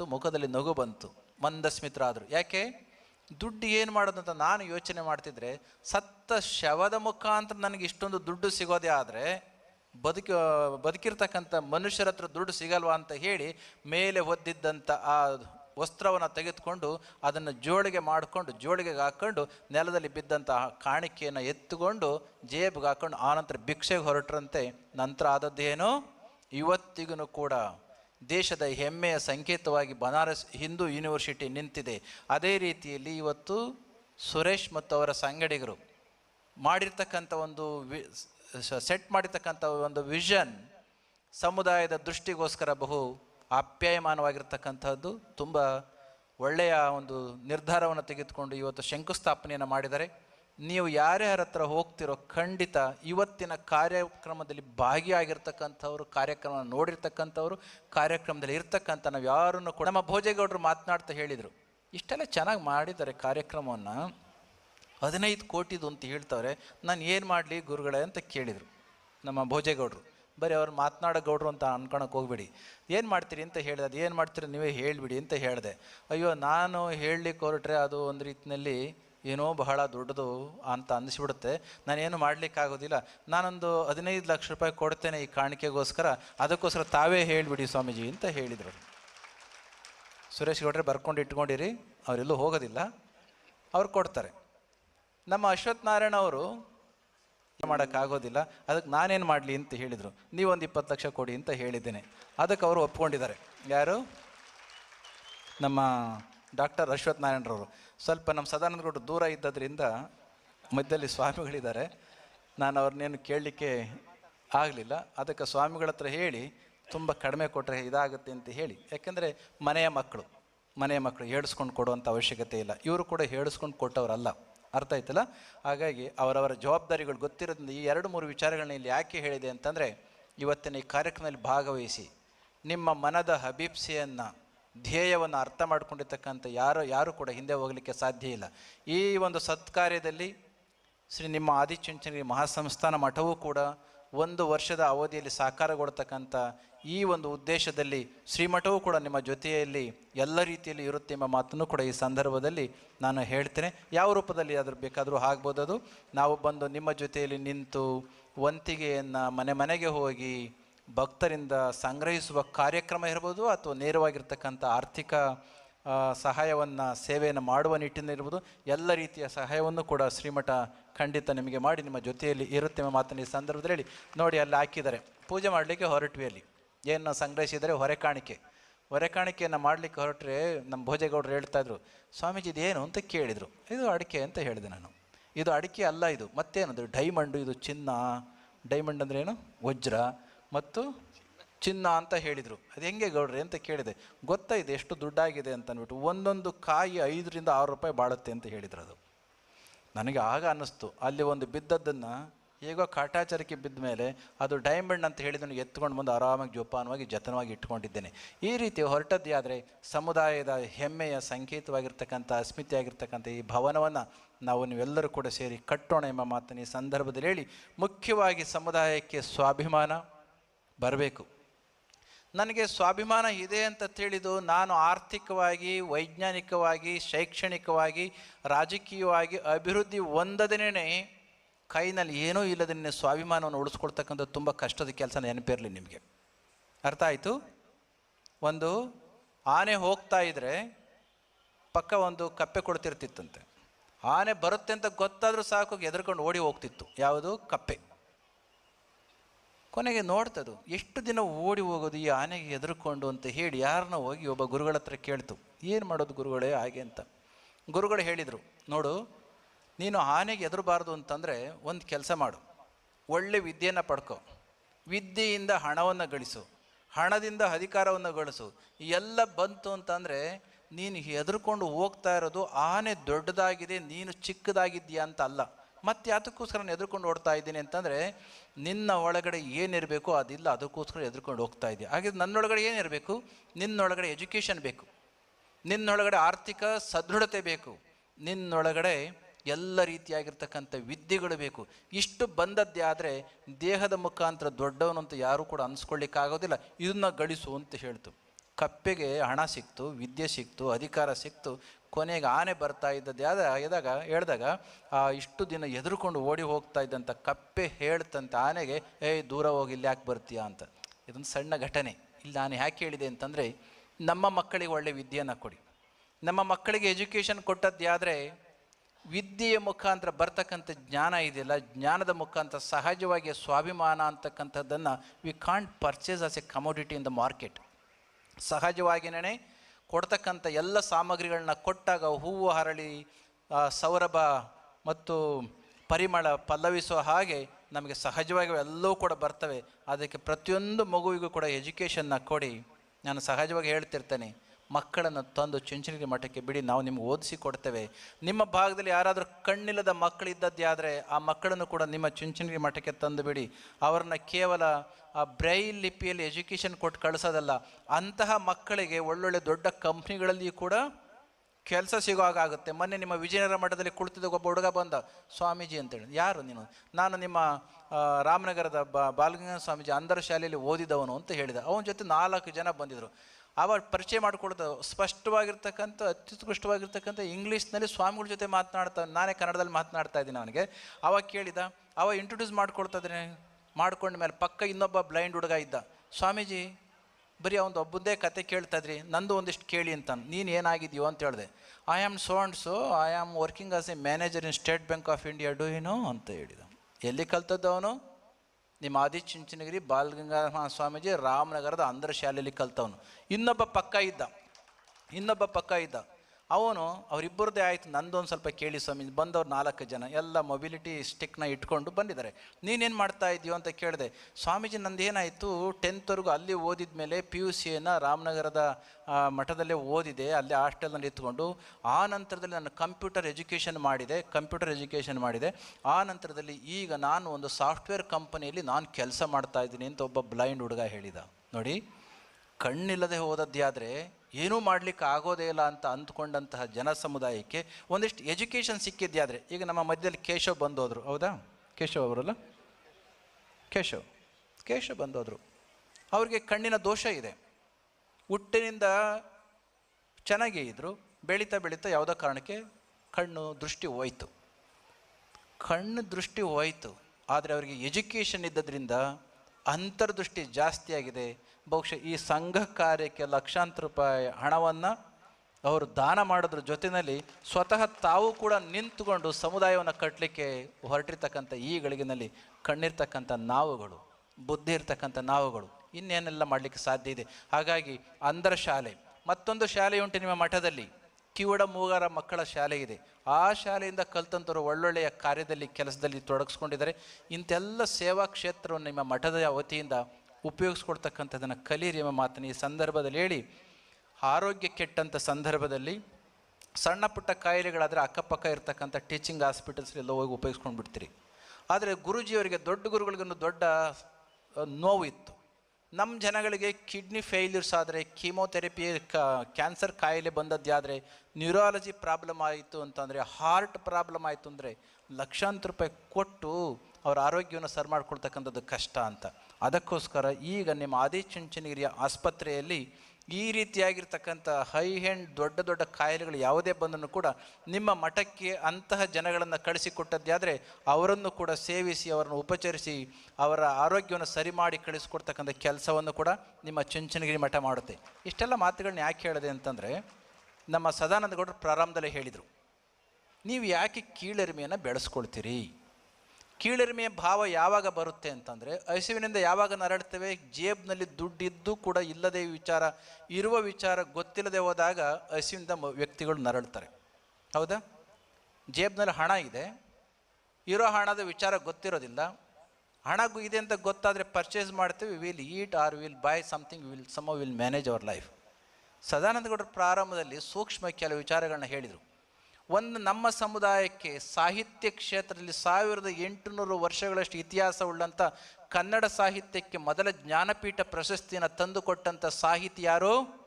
ಮುಖದಲ್ಲಿ ನಗು ಬಂತು, ಮಂದಸ್ಮಿತರಾದರು. ಯಾಕೆ? ದುಡ್ಡು ಏನು ಮಾಡೋದಂತ ನಾನು ಯೋಚನೆ ಮಾಡ್ತಿದ್ರೆ, ಸತ್ತ ಶವದ ಮುಖಾಂತರ ನನಗೆ ಇಷ್ಟೊಂದು ದುಡ್ಡು ಸಿಗೋದೇ ಆದರೆ, ಬದುಕಿ, ಬದುಕಿರ್ತಕ್ಕಂಥ ಮನುಷ್ಯರ ಹತ್ರ ದುಡ್ಡು ಸಿಗಲ್ವಾ ಅಂತ ಹೇಳಿ ಮೇಲೆ ಒದ್ದಿದ್ದಂಥ ಆ ವಸ್ತ್ರವನ್ನು ತೆಗೆದುಕೊಂಡು ಅದನ್ನು ಜೋಳಿಗೆ ಮಾಡಿಕೊಂಡು ಜೋಳಿಗೆಗೆ ಹಾಕ್ಕೊಂಡು ನೆಲದಲ್ಲಿ ಬಿದ್ದಂಥ ಕಾಣಿಕೆಯನ್ನು ಎತ್ತುಕೊಂಡು, ಜೇಬಿಗೆ ಹಾಕ್ಕೊಂಡು ಆನಂತರ ಭಿಕ್ಷೆಗೆ ಹೊರಟ್ರಂತೆ. ನಂತರ ಆದದ್ದೇನು? ಇವತ್ತಿಗೂ ಕೂಡ. ದೇಶದ ಹೆಮ್ಮೆಯ ಸಂಕೇತವಾಗಿ ಬನಾರಸ್ ಹಿಂದೂ ಯೂನಿವರ್ಸಿಟಿ ನಿಂತಿದೆ. ಅದೇ ರೀತಿಯಲ್ಲಿ ಇವತ್ತು ಸುರೇಶ್ ಮತ್ತು ಅವರ ಸಂಗಡಿಗರು ಮಾಡಿರ್ತಕ್ಕಂಥ ಒಂದು ವಿ ಸೆಟ್ ಮಾಡಿರ್ತಕ್ಕಂಥ ಒಂದು ವಿಷನ್ ಸಮುದಾಯದ ದೃಷ್ಟಿಗೋಸ್ಕರ ಬಹು ಆಪ್ಯಾಯಮಾನವಾಗಿರ್ತಕ್ಕಂಥದ್ದು ತುಂಬ ಒಳ್ಳೆಯ ಒಂದು ನಿರ್ಧಾರವನ್ನು ತೆಗೆದುಕೊಂಡು ಇವತ್ತು ಶಂಕುಸ್ಥಾಪನೆಯನ್ನು ಮಾಡಿದ್ದಾರೆ. ನೀವು ಯಾರ್ಯಾರ ಹತ್ರ ಹೋಗ್ತಿರೋ ಖಂಡಿತ ಇವತ್ತಿನ ಕಾರ್ಯಕ್ರಮದಲ್ಲಿ ಭಾಗಿಯಾಗಿರ್ತಕ್ಕಂಥವ್ರು ಕಾರ್ಯಕ್ರಮ ನೋಡಿರ್ತಕ್ಕಂಥವ್ರು, ಕಾರ್ಯಕ್ರಮದಲ್ಲಿ ಇರ್ತಕ್ಕಂಥ ನಾವು ಯಾರನ್ನು ಕೂಡ ನಮ್ಮ ಭೋಜೇಗೌಡರು ಮಾತನಾಡ್ತಾ ಹೇಳಿದರು. ಇಷ್ಟೆಲ್ಲ ಚೆನ್ನಾಗಿ ಮಾಡಿದ್ದಾರೆ ಕಾರ್ಯಕ್ರಮವನ್ನು. ಹದಿನೈದು ಕೋಟಿದು ಅಂತ ಹೇಳ್ತವ್ರೆ ನಾನು ಏನು ಮಾಡಲಿ ಗುರುಗಳೇ ಅಂತ ಕೇಳಿದರು ನಮ್ಮ ಭೋಜೇಗೌಡರು. ಬರೀ ಅವ್ರು ಮಾತನಾಡೋ ಗೌಡ್ರು ಅಂತ ಅನ್ಕೊಳಕ್ಕೆ ಹೋಗ್ಬೇಡಿ. ಏನು ಮಾಡ್ತೀರಿ ಅಂತ ಹೇಳಿದೆ, ಅದು ಏನು ಮಾಡ್ತೀರಿ ನೀವೇ ಹೇಳಿಬಿಡಿ ಅಂತ ಹೇಳಿದೆ. ಅಯ್ಯೋ, ನಾನು ಹೇಳಲಿಕ್ಕೆ ಹೊರಟ್ರೆ ಅದು ಒಂದು ರೀತಿಯಲ್ಲಿ ಏನೋ ಬಹಳ ದೊಡ್ಡದು ಅಂತ ಅನ್ನಿಸ್ಬಿಡುತ್ತೆ. ನಾನೇನು ಮಾಡಲಿಕ್ಕಾಗೋದಿಲ್ಲ. ನಾನೊಂದು ಹದಿನೈದು ಲಕ್ಷ ರೂಪಾಯಿ ಕೊಡ್ತೇನೆ ಈ ಕಾಣಿಕೆಗೋಸ್ಕರ. ಅದಕ್ಕೋಸ್ಕರ ತಾವೇ ಹೇಳಿಬಿಡಿ ಸ್ವಾಮೀಜಿ ಅಂತ ಹೇಳಿದರು ಸುರೇಶ್ ಗೌಡ್ರೆ ಬರ್ಕೊಂಡು ಇಟ್ಕೊಂಡಿರಿ, ಅವರೆಲ್ಲೂ ಹೋಗೋದಿಲ್ಲ. ಅವ್ರು ಕೊಡ್ತಾರೆ. ನಮ್ಮ ಅಶ್ವಥ್ ನಾರಾಯಣ ಅವರು ಮಾಡೋಕ್ಕಾಗೋದಿಲ್ಲ. ಅದಕ್ಕೆ ನಾನೇನು ಮಾಡಲಿ ಅಂತ ಹೇಳಿದರು. ನೀವೊಂದು ಇಪ್ಪತ್ತು ಲಕ್ಷ ಕೊಡಿ ಅಂತ ಹೇಳಿದ್ದೇನೆ. ಅದಕ್ಕೆ ಅವರು ಒಪ್ಕೊಂಡಿದ್ದಾರೆ. ಯಾರು? ನಮ್ಮ ಡಾಕ್ಟರ್ ಅಶ್ವಥ್ ನಾರಾಯಣರವರು. ಸ್ವಲ್ಪ ನಮ್ಮ ಸದಾನಂದ ಗೌಡರು ದೂರ ಇದ್ದದ್ರಿಂದ ಮಧ್ಯದಲ್ಲಿ ಸ್ವಾಮಿಗಳಿದ್ದಾರೆ. ನಾನು ಅವ್ರನ್ನೇನು ಕೇಳಲಿಕ್ಕೆ ಆಗಲಿಲ್ಲ. ಅದಕ್ಕೆ ಸ್ವಾಮಿಗಳ ಹತ್ರ ಹೇಳಿ, ತುಂಬ ಕಡಿಮೆ ಕೊಟ್ಟರೆ ಇದಾಗುತ್ತೆ ಅಂತ ಹೇಳಿ. ಯಾಕೆಂದರೆ ಮನೆಯ ಮಕ್ಕಳು ಮನೆಯ ಮಕ್ಕಳು ಹೇಳಿಸ್ಕೊಂಡು ಕೊಡುವಂಥ ಅವಶ್ಯಕತೆ ಇಲ್ಲ. ಇವರು ಕೂಡ ಹೇಳಿಸ್ಕೊಂಡು ಕೊಟ್ಟವರಲ್ಲ. ಅರ್ಥ ಆಯ್ತಲ್ಲ? ಹಾಗಾಗಿ ಅವರವರ ಜವಾಬ್ದಾರಿಗಳು ಗೊತ್ತಿರೋದ್ರಿಂದ ಈ ಎರಡು ಮೂರು ವಿಚಾರಗಳನ್ನ ಇಲ್ಲಿ ಯಾಕೆ ಹೇಳಿದೆ ಅಂತಂದರೆ, ಇವತ್ತಿನ ಈ ಕಾರ್ಯಕ್ರಮದಲ್ಲಿ ಭಾಗವಹಿಸಿ, ನಿಮ್ಮ ಮನದ ಅಭೀಪ್ಸೆಯನ್ನು ಧ್ಯೇಯವನ್ನು ಅರ್ಥ ಮಾಡಿಕೊಂಡಿರ್ತಕ್ಕಂಥ ಯಾರು ಯಾರು ಕೂಡ ಹಿಂದೆ ಹೋಗಲಿಕ್ಕೆ ಸಾಧ್ಯ ಇಲ್ಲ. ಈ ಒಂದು ಸತ್ಕಾರ್ಯದಲ್ಲಿ ಶ್ರೀ ನಿಮ್ಮ ಆದಿಚುಂಚನಗಿರಿ ಮಹಾಸಂಸ್ಥಾನ ಮಠವೂ ಕೂಡ ಒಂದು ವರ್ಷದ ಅವಧಿಯಲ್ಲಿ ಸಾಕಾರಗೊಳ್ತಕ್ಕಂಥ ಈ ಒಂದು ಉದ್ದೇಶದಲ್ಲಿ ಶ್ರೀಮಠವೂ ಕೂಡ ನಿಮ್ಮ ಜೊತೆಯಲ್ಲಿ ಎಲ್ಲ ರೀತಿಯಲ್ಲಿ ಇರುತ್ತೆ ಎಂಬ ಮಾತನ್ನು ಕೂಡ ಈ ಸಂದರ್ಭದಲ್ಲಿ ನಾನು ಹೇಳ್ತೇನೆ. ಯಾವ ರೂಪದಲ್ಲಿ ಅದ್ರ ಬೇಕಾದರೂ ಆಗ್ಬೋದದು ನಾವು ಬಂದು ನಿಮ್ಮ ಜೊತೆಯಲ್ಲಿ ನಿಂತು ವಂತಿಗೆಯನ್ನು ಮನೆ ಮನೆಗೆ ಹೋಗಿ ಭಕ್ತರಿಂದ ಸಂಗ್ರಹಿಸುವ ಕಾರ್ಯಕ್ರಮ ಇರ್ಬೋದು ಅಥವಾ ನೇರವಾಗಿರ್ತಕ್ಕಂಥ ಆರ್ಥಿಕ ಸಹಾಯವನ್ನು, ಸೇವೆಯನ್ನು ಮಾಡುವ ನಿಟ್ಟಿನಲ್ಲಿರ್ಬೋದು ಎಲ್ಲ ರೀತಿಯ ಸಹಾಯವನ್ನು ಕೂಡ ಶ್ರೀಮಠ ಖಂಡಿತ ನಿಮಗೆ ಮಾಡಿ ನಿಮ್ಮ ಜೊತೆಯಲ್ಲಿ ಇರುತ್ತೆ ಮಾತನ್ನ ಈ ಸಂದರ್ಭದಲ್ಲಿ ಹೇಳಿ. ನೋಡಿ, ಅಲ್ಲಿ ಹಾಕಿದ್ದಾರೆ. ಪೂಜೆ ಮಾಡಲಿಕ್ಕೆ ಹೊರಟ್ವಿ ಅಲ್ಲಿ ಏನು ಸಂಗ್ರಹಿಸಿದರೆ ಹೊರೆ ಕಾಣಿಕೆ. ಹೊರೆ ಕಾಣಿಕೆಯನ್ನು ಮಾಡಲಿಕ್ಕೆ ಹೊರಟ್ರೆ ನಮ್ಮ ಭೋಜೇಗೌಡರು ಹೇಳ್ತಾ ಇದ್ರು, ಸ್ವಾಮೀಜಿ, ಇದೇನು? ಅಂತ ಕೇಳಿದರು. ಇದು ಅಡಿಕೆ ಅಂತ ಹೇಳಿದೆ ನಾನು. ಇದು ಅಡಿಕೆ ಅಲ್ಲ ಇದು. ಮತ್ತೇನದು? ಡೈಮಂಡು, ಇದು ಚಿನ್ನ. ಡೈಮಂಡ್ ಅಂದ್ರೆ ಏನು? ವಜ್ರ. ಮತ್ತು ಚಿನ್ನ ಅಂತ ಹೇಳಿದರು. ಅದು ಹೆಂಗೆ ಗೌಡ್ರಿ ಅಂತ ಕೇಳಿದೆ. ಗೊತ್ತಾಯಿದೆ ಎಷ್ಟು ದುಡ್ಡಾಗಿದೆ ಅಂತ ಅಂದ್ಬಿಟ್ಟು ಒಂದೊಂದು ಕಾಯಿ ಐದರಿಂದ ಆರು ರೂಪಾಯಿ ಬಾಳುತ್ತೆ ಅಂತ ಹೇಳಿದರು ಅದು. ನನಗೆ ಆಗ ಅನ್ನಿಸ್ತು. ಅಲ್ಲಿ ಒಂದು ಬಿದ್ದದ್ದನ್ನು ಹೇಗೋ ಕಾಟಾಚಾರಕ್ಕೆ ಬಿದ್ದ ಮೇಲೆ ಅದು ಡೈಮಂಡ್ ಅಂತ ಹೇಳಿದನು ಎತ್ಕೊಂಡು ಬಂದು ಆರಾಮಾಗಿ ಜೋಪಾನವಾಗಿ ಜತನವಾಗಿ ಇಟ್ಕೊಂಡಿದ್ದೇನೆ. ಈ ರೀತಿ ಹೊರಟದ್ದೇ ಆದರೆ ಸಮುದಾಯದ ಹೆಮ್ಮೆಯ ಸಂಕೇತವಾಗಿರ್ತಕ್ಕಂಥ, ಅಸ್ಮಿತೆಯಾಗಿರ್ತಕ್ಕಂಥ ಈ ಭವನವನ್ನು ನಾವು ನೀವೆಲ್ಲರೂ ಕೂಡ ಸೇರಿ ಕಟ್ಟೋಣ ಎಂಬ ಮಾತನ್ನು ಈ ಸಂದರ್ಭದಲ್ಲಿ ಹೇಳಿ ಮುಖ್ಯವಾಗಿ ಸಮುದಾಯಕ್ಕೆ ಸ್ವಾಭಿಮಾನ ಬರಬೇಕು. ನನಗೆ ಸ್ವಾಭಿಮಾನ ಇದೆ ಅಂತ ತಿಳಿದು ನಾನು ಆರ್ಥಿಕವಾಗಿ, ವೈಜ್ಞಾನಿಕವಾಗಿ, ಶೈಕ್ಷಣಿಕವಾಗಿ, ರಾಜಕೀಯವಾಗಿ ಅಭಿವೃದ್ಧಿ ಹೊಂದದೇನೆ ಕೈನಲ್ಲಿ ಏನೂ ಇಲ್ಲದೇ ಸ್ವಾಭಿಮಾನವನ್ನು ಉಳಿಸ್ಕೊಳ್ತಕ್ಕಂಥ ತುಂಬ ಕಷ್ಟದ ಕೆಲಸ ನೆನಪಿರಲಿ ನಿಮಗೆ. ಅರ್ಥ ಆಯಿತು? ಒಂದು ಆನೆ ಹೋಗ್ತಾ ಇದ್ದರೆ ಪಕ್ಕ ಒಂದು ಕಪ್ಪೆ ಕೊಡ್ತಿರ್ತಿತ್ತಂತೆ. ಆನೆ ಬರುತ್ತೆ ಅಂತ ಗೊತ್ತಾದರೂ ಸಾಕು ಎದುರ್ಕೊಂಡು ಓಡಿ ಹೋಗ್ತಿತ್ತು. ಯಾವುದು? ಕಪ್ಪೆ. ಕೊನೆಗೆ ನೋಡ್ತದು, ಎಷ್ಟು ದಿನ ಓಡಿ ಹೋಗೋದು, ಈ ಆನೆಗೆ ಹೆದರ್ಕೊಂಡು ಅಂತ ಹೇಳಿ ಯಾರನ್ನ ಹೋಗಿ ಒಬ್ಬ ಗುರುಗಳ ಹತ್ರ ಕೇಳ್ತು. ಏನು ಮಾಡೋದು ಗುರುಗಳೇ ಹಾಗೆ ಅಂತ. ಗುರುಗಳು ಹೇಳಿದರು, ನೋಡು, ನೀನು ಆನೆಗೆ ಹೆದರಬಾರ್ದು ಅಂತಂದರೆ ಒಂದು ಕೆಲಸ ಮಾಡು. ಒಳ್ಳೆ ವಿದ್ಯೆಯನ್ನು ಪಡ್ಕೊ. ವಿದ್ಯೆಯಿಂದ ಹಣವನ್ನು ಗಳಿಸು. ಹಣದಿಂದ ಅಧಿಕಾರವನ್ನು ಗಳಿಸು. ಎಲ್ಲ ಬಂತು ಅಂತಂದರೆ ನೀನು ಹೆದರ್ಕೊಂಡು ಹೋಗ್ತಾ ಇರೋದು ಆನೆ ದೊಡ್ಡದಾಗಿದೆ, ನೀನು ಚಿಕ್ಕದಾಗಿದ್ದೀಯಾ ಅಂತ ಅಲ್ಲ. ಮತ್ತೆ ಅದಕ್ಕೋಸ್ಕರ ನಾನು ಎದುರ್ಕೊಂಡು ಓಡ್ತಾ ಇದ್ದೀನಿ ಅಂತಂದರೆ, ನಿನ್ನ ಒಳಗಡೆ ಏನಿರಬೇಕು ಅದಿಲ್ಲ, ಅದಕ್ಕೋಸ್ಕರ ಎದುರ್ಕೊಂಡು ಹೋಗ್ತಾ ಇದ್ದೀನಿ ಹಾಗೆ ನನ್ನೊಳಗಡೆ ಏನಿರಬೇಕು? ನಿನ್ನೊಳಗಡೆ ಎಜುಕೇಷನ್ ಬೇಕು. ನಿನ್ನೊಳಗಡೆ ಆರ್ಥಿಕ ಸದೃಢತೆ ಬೇಕು. ನಿನ್ನೊಳಗಡೆ ಎಲ್ಲ ರೀತಿಯಾಗಿರ್ತಕ್ಕಂಥ ವಿದ್ಯೆಗಳು ಬೇಕು. ಇಷ್ಟು ಬಂದದ್ದೇ ಆದರೆ ದೇಹದ ಮುಖಾಂತರ ದೊಡ್ಡವನು ಅಂತ ಯಾರೂ ಕೂಡ ಅನ್ಸ್ಕೊಳ್ಳಿಕ್ಕಾಗೋದಿಲ್ಲ ಇದನ್ನ ಗಳಿಸು ಅಂತ ಹೇಳ್ತು. ಕಪ್ಪೆಗೆ ಹಣ ಸಿಕ್ತು, ವಿದ್ಯೆ ಸಿಕ್ತು, ಅಧಿಕಾರ ಸಿಕ್ತು ಕೊನೆಗೆ ಆನೆ ಬರ್ತಾ ಇದ್ದದ್ದು ಯಾವ ಎದಾಗ ಹೇಳಿದಾಗ, ಆ, ಇಷ್ಟು ದಿನ ಎದುರುಕೊಂಡು ಓಡಿ ಹೋಗ್ತಾ ಇದ್ದಂಥ ಕಪ್ಪೆ ಹೇಳ್ತಂತ ಆನೆಗೆ, ಏಯ್, ದೂರ ಹೋಗಿ ಇಲ್ಲಿ ಯಾಕೆ ಬರ್ತೀಯಾ? ಅಂತ. ಇದೊಂದು ಸಣ್ಣ ಘಟನೆ. ಇಲ್ಲಿ ನಾನು ಯಾಕೆ ಹೇಳಿದೆ ಅಂತಂದರೆ, ನಮ್ಮ ಮಕ್ಕಳಿಗೆ ಒಳ್ಳೆ ವಿದ್ಯೆಯನ್ನು ಕೊಡಿ. ನಮ್ಮ ಮಕ್ಕಳಿಗೆ ಎಜುಕೇಷನ್ ಕೊಟ್ಟದ್ದು ಯಾದರೆ ವಿದ್ಯೆಯ ಮುಖಾಂತರ ಬರ್ತಕ್ಕಂಥ ಜ್ಞಾನ ಇದೆಯಲ್ಲ, ಜ್ಞಾನದ ಮುಖಾಂತರ ಸಹಜವಾಗಿ ಸ್ವಾಭಿಮಾನ ಅಂತಕ್ಕಂಥದ್ದನ್ನು we can't purchase as a commodity in the market ಸಹಜವಾಗಿಯೇ ಕೊಡ್ತಕ್ಕಂಥ ಎಲ್ಲ ಸಾಮಗ್ರಿಗಳನ್ನ ಕೊಟ್ಟಾಗ ಹೂವು, ಹರಳಿ ಸೌರಭ ಮತ್ತು ಪರಿಮಳ ಪಲ್ಲವಿಸುವ ಹಾಗೆ ನಮಗೆ ಸಹಜವಾಗಿ ಎಲ್ಲವೂ ಕೂಡ ಬರ್ತವೆ. ಅದಕ್ಕೆ ಪ್ರತಿಯೊಂದು ಮಗುವಿಗೂ ಕೂಡ ಎಜುಕೇಷನ್ನ ಕೊಡಿ. ನಾನು ಸಹಜವಾಗಿ ಹೇಳ್ತಿರ್ತೇನೆ. ಮಕ್ಕಳನ್ನು ತಂದು ಚುಂಚನಗಿರಿ ಮಠಕ್ಕೆ ಬಿಡಿ, ನಾವು ನಿಮ್ಗೆ ಓದಿಸಿ ಕೊಡ್ತೇವೆ ನಿಮ್ಮ ಭಾಗದಲ್ಲಿ ಯಾರಾದರೂ ಕಣ್ಣಿಲ್ಲದ ಮಕ್ಕಳಿದ್ದದ್ದೇ ಆದರೆ ಆ ಮಕ್ಕಳನ್ನು ಕೂಡ ನಿಮ್ಮ ಚುಂಚನಗಿರಿ ಮಠಕ್ಕೆ ತಂದು ಬಿಡಿ. ಅವರನ್ನು ಕೇವಲ ಆ ಬ್ರೈಲ್ ಲಿಪಿಯಲ್ಲಿ ಎಜುಕೇಷನ್ ಕೊಟ್ಟು ಕಳಿಸೋದಲ್ಲ, ಅಂತಹ ಮಕ್ಕಳಿಗೆ ಒಳ್ಳೊಳ್ಳೆ ದೊಡ್ಡ ಕಂಪ್ನಿಗಳಲ್ಲಿಯೂ ಕೂಡ ಕೆಲಸ ಸಿಗೋ ಹಾಗಾಗುತ್ತೆ ಮೊನ್ನೆ ನಿಮ್ಮ ವಿಜಯನಗರ ಮಠದಲ್ಲಿ ಕುಳಿತಿದ್ದ ಒಬ್ಬ ಹುಡುಗ ಬಂದ, ಸ್ವಾಮೀಜಿ ಅಂತೇಳಿ. ಯಾರು ನೀನು? ನಾನು ನಿಮ್ಮ ರಾಮನಗರದ ಬಾಲಗಂಗಾ ಸ್ವಾಮೀಜಿ ಅಂಧರ ಶಾಲೆಯಲ್ಲಿ ಓದಿದವನು ಅಂತ ಹೇಳಿದ. ಅವನ ಜೊತೆ ನಾಲ್ಕು ಜನ ಬಂದಿದ್ದರು ಅವ ಪರಿಚಯ ಮಾಡಿಕೊಡ್ದ ಸ್ಪಷ್ಟವಾಗಿರ್ತಕ್ಕಂಥ, ಅತ್ಯುತ್ಕೃಷ್ಟವಾಗಿರ್ತಕ್ಕಂಥ ಇಂಗ್ಲೀಷ್ನಲ್ಲಿ ಸ್ವಾಮಿಗಳ ಜೊತೆ ಮಾತನಾಡ್ತಾ, ನಾನೇ ಕನ್ನಡದಲ್ಲಿ ಮಾತನಾಡ್ತಾ ಇದ್ದೀನಿ ಅವನಿಗೆ. ಅವ ಕೇಳಿದ, ಅವ ಇಂಟ್ರೊಡ್ಯೂಸ್ ಮಾಡ್ಕೊಳ್ತಾ ಇದ್ದಾನೆ. ಮಾಡ್ಕೊಂಡ ಮೇಲೆ ಪಕ್ಕ ಇನ್ನೊಬ್ಬ ಬ್ಲೈಂಡ್ ಹುಡುಗ ಇದ್ದ, ಸ್ವಾಮೀಜಿ ಬರೀ ಅವನು ಒಬ್ಬಂದೇ ಕತೆ ಕೇಳ್ತಾ ಇದ್ರಿ ನಂದು ಒಂದಿಷ್ಟು ಕೇಳಿ ಅಂತ ನೀನು ಏನಾಗಿದ್ಯೋ ಅಂತ ಹೇಳಿದೆ. I am so and so I am working as a manager in State Bank of India do know ಅಂತ ಹೇಳಿದ. ಎಲ್ಲಿ ಕಲ್ತದ್ದು ಅವನು? ನಿಮ್ಮ ಆದಿಚುಂಚನಗಿರಿ ಬಾಲಗಂಗಾ ಸ್ವಾಮೀಜಿ ರಾಮನಗರದ ಅಂಧರ ಶಾಲೆಯಲ್ಲಿ ಕಲ್ತವನು. ಇನ್ನೊಬ್ಬ ಪಕ್ಕ ಇದ್ದ. ಇನ್ನೊಬ್ಬ ಪಕ್ಕ ಇದ್ದ. ಅವನು, ಅವರಿಬ್ಬರದೇ ಆಯಿತು, ನಂದೊಂದು ಸ್ವಲ್ಪ ಕೇಳಿ ಸ್ವಾಮಿ, ಬಂದವ್ರು ನಾಲ್ಕು ಜನ, ಎಲ್ಲ ಮೊಬಿಲಿಟಿ ಸ್ಟಿಕ್ನ ಇಟ್ಕೊಂಡು ಬಂದಿದ್ದಾರೆ. ನೀನೇನು ಮಾಡ್ತಾ ಇದೆಯೋ ಅಂತ ಕೇಳಿದೆ, ಸ್ವಾಮೀಜಿ ನಂದು ಏನಾಯಿತು ಟೆಂತ್ವರೆಗೂ ಅಲ್ಲಿ ಓದಿದ ಮೇಲೆ ಪಿ ಯು ಸಿಯನ್ನು ರಾಮನಗರದ ಮಠದಲ್ಲೇ ಓದಿದೆ, ಅಲ್ಲಿ ಹಾಸ್ಟೆಲ್ನಲ್ಲಿ ಇತ್ಕೊಂಡು, ಆ ನಂತರದಲ್ಲಿ ನಾನು ಕಂಪ್ಯೂಟರ್ ಎಜುಕೇಷನ್ ಮಾಡಿದೆ ಕಂಪ್ಯೂಟರ್ ಎಜುಕೇಷನ್ ಮಾಡಿದೆ, ಆ ನಂತರದಲ್ಲಿ ಈಗ ನಾನು ಒಂದು ಸಾಫ್ಟ್ವೇರ್ ಕಂಪನಿಯಲ್ಲಿ ನಾನು ಕೆಲಸ ಮಾಡ್ತಾ ಇದ್ದೀನಿ ಅಂತ ಒಬ್ಬ ಬ್ಲೈಂಡ್ ಹುಡುಗ ಹೇಳಿದ. ನೋಡಿ, ಕಣ್ಣಿಲ್ಲದೆ ಹೋದದ್ದಾದರೆ ಏನೂ ಮಾಡಲಿಕ್ಕೆ ಆಗೋದೇ ಇಲ್ಲ ಅಂತ ಅಂದ್ಕೊಂಡಂತಹ ಜನ ಸಮುದಾಯಕ್ಕೆ ಒಂದಿಷ್ಟು ಎಜುಕೇಷನ್ ಸಿಕ್ಕಿದ್ಯಾದರೆ, ಈಗ ನಮ್ಮ ಮಧ್ಯದಲ್ಲಿ ಕೇಶವ್ ಬಂದೋದ್ರು, ಹೌದಾ? ಕೇಶವ್ ಅವರಲ್ಲ? ಕೇಶವ್ ಕೇಶವ್ ಬಂದೋದ್ರು. ಅವ್ರಿಗೆ ಕಣ್ಣಿನ ದೋಷ ಇದೆ. ಹುಟ್ಟಿನಿಂದ ಚೆನ್ನಾಗೇ ಇದ್ದರು ಬೆಳೀತಾ ಬೆಳೀತಾ ಯಾವುದೋ ಕಾರಣಕ್ಕೆ ಕಣ್ಣು ದೃಷ್ಟಿ ಹೋಯ್ತು. ಕಣ್ಣು ದೃಷ್ಟಿ ಹೋಯಿತು, ಆದರೆ ಅವರಿಗೆ ಎಜುಕೇಷನ್ ಇದ್ದದ್ರಿಂದ ಅಂತರ್ದೃಷ್ಟಿ ಜಾಸ್ತಿ ಆಗಿದೆ ಬಹುಶಃ ಈ ಸಂಘ ಕಾರ್ಯಕ್ಕೆ ಲಕ್ಷಾಂತರ ರೂಪಾಯಿ ಹಣವನ್ನು ಅವರು ದಾನ ಮಾಡೋದ್ರ ಜೊತೆಯಲ್ಲಿ ಸ್ವತಃ ತಾವು ಕೂಡ ನಿಂತುಕೊಂಡು ಸಮುದಾಯವನ್ನು ಕಟ್ಟಲಿಕ್ಕೆ ಹೊರಟಿರ್ತಕ್ಕಂಥ ಈ ಗಳಿಗೆನಲ್ಲಿ ಕಣ್ಣಿರ್ತಕ್ಕಂಥ ನಾವುಗಳು, ಬುದ್ಧಿ ಇರ್ತಕ್ಕಂಥ ನಾವುಗಳು ಇನ್ನೇನೆಲ್ಲ ಮಾಡಲಿಕ್ಕೆ ಸಾಧ್ಯ ಇದೆ. ಹಾಗಾಗಿ ಅಂಧರ ಶಾಲೆ, ಮತ್ತೊಂದು ಶಾಲೆ ಉಂಟು ನಿಮ್ಮ ಮಠದಲ್ಲಿ, ಕಿವುಡ ಮೂಗರ ಮಕ್ಕಳ ಶಾಲೆ ಇದೆ. ಆ ಶಾಲೆಯಿಂದ ಕಲ್ತಂಥವ್ರು ಒಳ್ಳೊಳ್ಳೆಯ ಕಾರ್ಯದಲ್ಲಿ, ಕೆಲಸದಲ್ಲಿ ತೊಡಗಿಸ್ಕೊಂಡಿದ್ದಾರೆ. ಇಂತೆಲ್ಲ ಸೇವಾ ಕ್ಷೇತ್ರವನ್ನು ನಿಮ್ಮ ಮಠದ ವತಿಯಿಂದ ಉಪಯೋಗಿಸ್ಕೊಳ್ತಕ್ಕಂಥದ್ದನ್ನು ಕಲೀರಿ ಎಂಬ ಮಾತನ್ನು ಈ ಸಂದರ್ಭದಲ್ಲಿ ಹೇಳಿ, ಆರೋಗ್ಯ ಕೆಟ್ಟಂಥ ಸಂದರ್ಭದಲ್ಲಿ ಸಣ್ಣ ಪುಟ್ಟ ಕಾಯಿಲೆಗಳಾದರೆ ಅಕ್ಕಪಕ್ಕ ಇರ್ತಕ್ಕಂಥ ಟೀಚಿಂಗ್ ಹಾಸ್ಪಿಟಲ್ಸ್ ಎಲ್ಲ ಹೋಗಿ ಉಪಯೋಗಿಸ್ಕೊಂಡು ಬಿಡ್ತೀರಿ ಆದರೆ ಗುರುಜಿಯವರಿಗೆ ದೊಡ್ಡ ಗುರುಗಳಿಗೊಂದು ದೊಡ್ಡ ನೋವು ಇತ್ತು. ನಮ್ಮ ಜನಗಳಿಗೆ ಕಿಡ್ನಿ ಫೇಲ್ಯೂರ್ಸ್ ಆದರೆ ಕೀಮೋಥೆರಪಿ ಕ್ಯಾನ್ಸರ್ ಕಾಯಿಲೆ ಬಂದದ್ದಾದರೆ ನ್ಯೂರಾಲಜಿ ಪ್ರಾಬ್ಲಮ್ ಆಯಿತು ಅಂತಂದರೆ ಹಾರ್ಟ್ ಪ್ರಾಬ್ಲಮ್ ಆಯಿತು ಅಂದರೆ, ಲಕ್ಷಾಂತರ ರೂಪಾಯಿ ಕೊಟ್ಟು ಅವರ ಆರೋಗ್ಯವನ್ನು ಸರ್ ಮಾಡ್ಕೊಳ್ತಕ್ಕಂಥದ್ದು ಕಷ್ಟ ಅಂತ. ಅದಕ್ಕೋಸ್ಕರ ಈಗ ನಿಮ್ಮ ಆದಿಚುಂಚನಗಿರಿಯ ಆಸ್ಪತ್ರೆಯಲ್ಲಿ ಈ ರೀತಿಯಾಗಿರ್ತಕ್ಕಂಥ ಹೈ ಹ್ಯಾಂಡ್ ದೊಡ್ಡ ದೊಡ್ಡ ಕಾಯಿಲೆಗಳು ಯಾವುದೇ ಬಂದರೂ ಕೂಡ ನಿಮ್ಮ ಮಠಕ್ಕೆ ಅಂತಹ ಜನಗಳನ್ನು ಕಳಿಸಿಕೊಟ್ಟದ್ದಾದರೆ ಅವರನ್ನು ಕೂಡ ಸೇವಿಸಿ ಅವರನ್ನು ಉಪಚರಿಸಿ ಅವರ ಆರೋಗ್ಯವನ್ನು ಸರಿ ಮಾಡಿ ಕಳಿಸಿಕೊಡ್ತಕ್ಕಂಥ ಕೆಲಸವನ್ನು ಕೂಡ ನಿಮ್ಮ ಚುಂಚನಗಿರಿ ಮಠ ಮಾಡುತ್ತೆ. ಇಷ್ಟೆಲ್ಲ ಮಾತುಗಳನ್ನ ಯಾಕೆ ಹೇಳಿದೆ ಅಂತಂದರೆ ನಮ್ಮ ಸದಾನಂದಗೌಡರು ಪ್ರಾರಂಭದಲ್ಲೇ ಹೇಳಿದರು, ನೀವು ಯಾಕೆ ಕೀಳರಿಮೆಯನ್ನು ಬೆಳೆಸ್ಕೊಳ್ತೀರಿ? ಕೀಳರಿಮೆಯ ಭಾವ ಯಾವಾಗ ಬರುತ್ತೆ ಅಂತಂದರೆ ಹಸಿವಿನಿಂದ ಯಾವಾಗ ನರಳ್ತೇವೆ ಜೇಬ್ನಲ್ಲಿ ದುಡ್ಡಿದ್ದು ಕೂಡ ಇಲ್ಲದೆ ವಿಚಾರ, ಇರುವ ವಿಚಾರ ಗೊತ್ತಿಲ್ಲದೆ ಹೋದಾಗ ಹಸಿವಿನಿಂದ ವ್ಯಕ್ತಿಗಳು ನರಳ್ತಾರೆ ಹೌದಾ? ಜೇಬ್ನಲ್ಲಿ ಹಣ ಇದೆ, ಇರೋ ಹಣದ ವಿಚಾರ ಗೊತ್ತಿರೋದಿಲ್ಲ. ಹಣ ಇದೆ ಅಂತ ಗೊತ್ತಾದರೆ ಪರ್ಚೇಸ್ ಮಾಡ್ತೀವಿ. Will eat or will buy something will some will manage our life Sadananda ಗೌಡರ ಪ್ರಾರಂಭದಲ್ಲಿ ಸೂಕ್ಷ್ಮ ಕೆಲವು ವಿಚಾರಗಳನ್ನ ಹೇಳಿದರು. ಒಂದು ನಮ್ಮ ಸಮುದಾಯಕ್ಕೆ ಸಾಹಿತ್ಯ ಕ್ಷೇತ್ರದಲ್ಲಿ ಸಾವಿರದ ಎಂಟುನೂರು ವರ್ಷಗಳಷ್ಟು ಇತಿಹಾಸ ಉಳ್ಳಂಥ ಕನ್ನಡ ಸಾಹಿತ್ಯಕ್ಕೆ ಮೊದಲ ಜ್ಞಾನಪೀಠ ಪ್ರಶಸ್ತಿಯನ್ನು ತಂದುಕೊಟ್ಟಂಥ ಸಾಹಿತಿ ಯಾರು?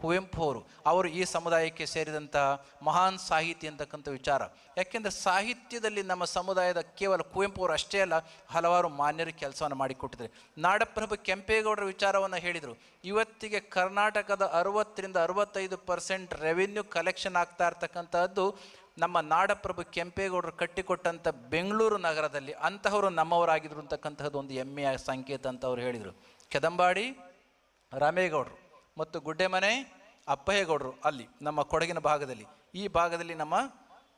ಕುವೆಂಪು ಅವರು ಅವರು ಈ ಸಮುದಾಯಕ್ಕೆ ಸೇರಿದಂತಹ ಮಹಾನ್ ಸಾಹಿತಿ ಅಂತಕ್ಕಂಥ ವಿಚಾರ. ಯಾಕೆಂದರೆ ಸಾಹಿತ್ಯದಲ್ಲಿ ನಮ್ಮ ಸಮುದಾಯದ ಕೇವಲ ಕುವೆಂಪು ಅವರು ಅಷ್ಟೇ ಅಲ್ಲ, ಹಲವಾರು ಮಾನ್ಯರು ಕೆಲಸವನ್ನು ಮಾಡಿಕೊಟ್ಟಿದ್ದಾರೆ. ನಾಡಪ್ರಭು ಕೆಂಪೇಗೌಡರ ವಿಚಾರವನ್ನು ಹೇಳಿದರು, ಇವತ್ತಿಗೆ ಕರ್ನಾಟಕದ ಅರವತ್ತರಿಂದ ಅರವತ್ತೈದು ಪರ್ಸೆಂಟ್ ರೆವಿನ್ಯೂ ಕಲೆಕ್ಷನ್ ಆಗ್ತಾ ಇರ್ತಕ್ಕಂಥದ್ದು ನಮ್ಮ ನಾಡಪ್ರಭು ಕೆಂಪೇಗೌಡರು ಕಟ್ಟಿಕೊಟ್ಟಂಥ ಬೆಂಗಳೂರು ನಗರದಲ್ಲಿ, ಅಂತಹವರು ನಮ್ಮವರಾಗಿದ್ರು ಅಂತಕ್ಕಂಥದ್ದು ಒಂದು ಹೆಮ್ಮೆಯ ಸಂಕೇತ ಅಂತ ಅವರು ಹೇಳಿದರು. ಕೆದಂಬಾಡಿ, ರಾಮೇಗೌಡರು. ಮತ್ತು ಗುಡ್ಡೆಮನೆ ಅಪ್ಪಯ್ಯಗೌಡರು ಅಲ್ಲಿ, ನಮ್ಮ ಕೊಡಗಿನ ಭಾಗದಲ್ಲಿ. ಈ ಭಾಗದಲ್ಲಿ ನಮ್ಮ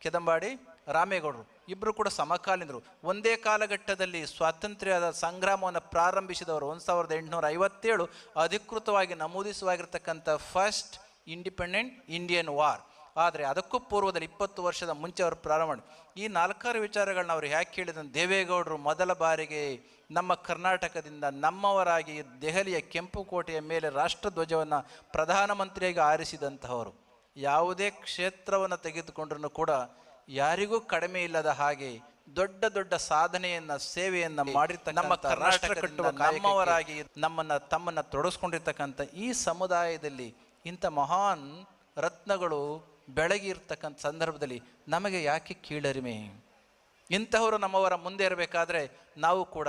ಕೆದಂಬಾಡಿ ರಾಮೇಗೌಡರು. ಇಬ್ಬರು ಕೂಡ ಸಮಕಾಲೀನರು. ಒಂದೇ ಕಾಲಘಟ್ಟದಲ್ಲಿ ಸ್ವಾತಂತ್ರ್ಯದ ಸಂಗ್ರಾಮವನ್ನು ಪ್ರಾರಂಭಿಸಿದವರು ಒಂದು ಸಾವಿರದ ಎಂಟುನೂರ ಐವತ್ತೇಳು. ಅಧಿಕೃತವಾಗಿ ನಮೂದಿಸುವಾಗಿರ್ತಕ್ಕಂಥ ಫಸ್ಟ್ ಇಂಡಿಪೆಂಡೆಂಟ್ ಇಂಡಿಯನ್ ವಾರ್ ಆದರೆ ಅದಕ್ಕೂ ಪೂರ್ವದಲ್ಲಿ ಇಪ್ಪತ್ತು ವರ್ಷದ ಮುಂಚೆ ಅವರು ಪ್ರಾರಂಭ ಮಾಡಿ. ಈ ನಾಲ್ಕಾರು ವಿಚಾರಗಳನ್ನ ಅವರು ಯಾಕೆ ಹೇಳಿದ್ರು ದೇವೇಗೌಡರು ಮೊದಲ ಬಾರಿಗೆ ನಮ್ಮ ಕರ್ನಾಟಕದಿಂದ ನಮ್ಮವರಾಗಿ ದೆಹಲಿಯ ಕೆಂಪು ಕೋಟೆಯ ಮೇಲೆ ರಾಷ್ಟ್ರಧ್ವಜವನ್ನು ಪ್ರಧಾನಮಂತ್ರಿಯಾಗಿ ಆರಿಸಿದಂತಹವರು ಯಾವುದೇ ಕ್ಷೇತ್ರವನ್ನು ತೆಗೆದುಕೊಂಡ್ರೂ ಕೂಡ ಯಾರಿಗೂ ಕಡಿಮೆ ಇಲ್ಲದ ಹಾಗೆ ದೊಡ್ಡ ದೊಡ್ಡ ಸಾಧನೆಯನ್ನ ಸೇವೆಯನ್ನ ಮಾಡಿರ್ತ ನಮ್ಮ ಕರ್ನಾಟಕ ಕಟ್ಟುವ ನಮ್ಮವರಾಗಿ ನಮ್ಮನ್ನ ತಮ್ಮನ್ನ ತೊಡಸ್ಕೊಂಡಿರ್ತಕ್ಕಂಥ ಈ ಸಮುದಾಯದಲ್ಲಿ ಇಂಥ ಮಹಾನ್ ರತ್ನಗಳು ಬೆಳಗಿರ್ತಕ್ಕಂಥ ಸಂದರ್ಭದಲ್ಲಿ ನಮಗೆ ಯಾಕೆ ಕೀಳರಿಮೆ? ಇಂತಹವರು ನಮ್ಮವರ ಮುಂದೆ ಇರಬೇಕಾದ್ರೆ ನಾವು ಕೂಡ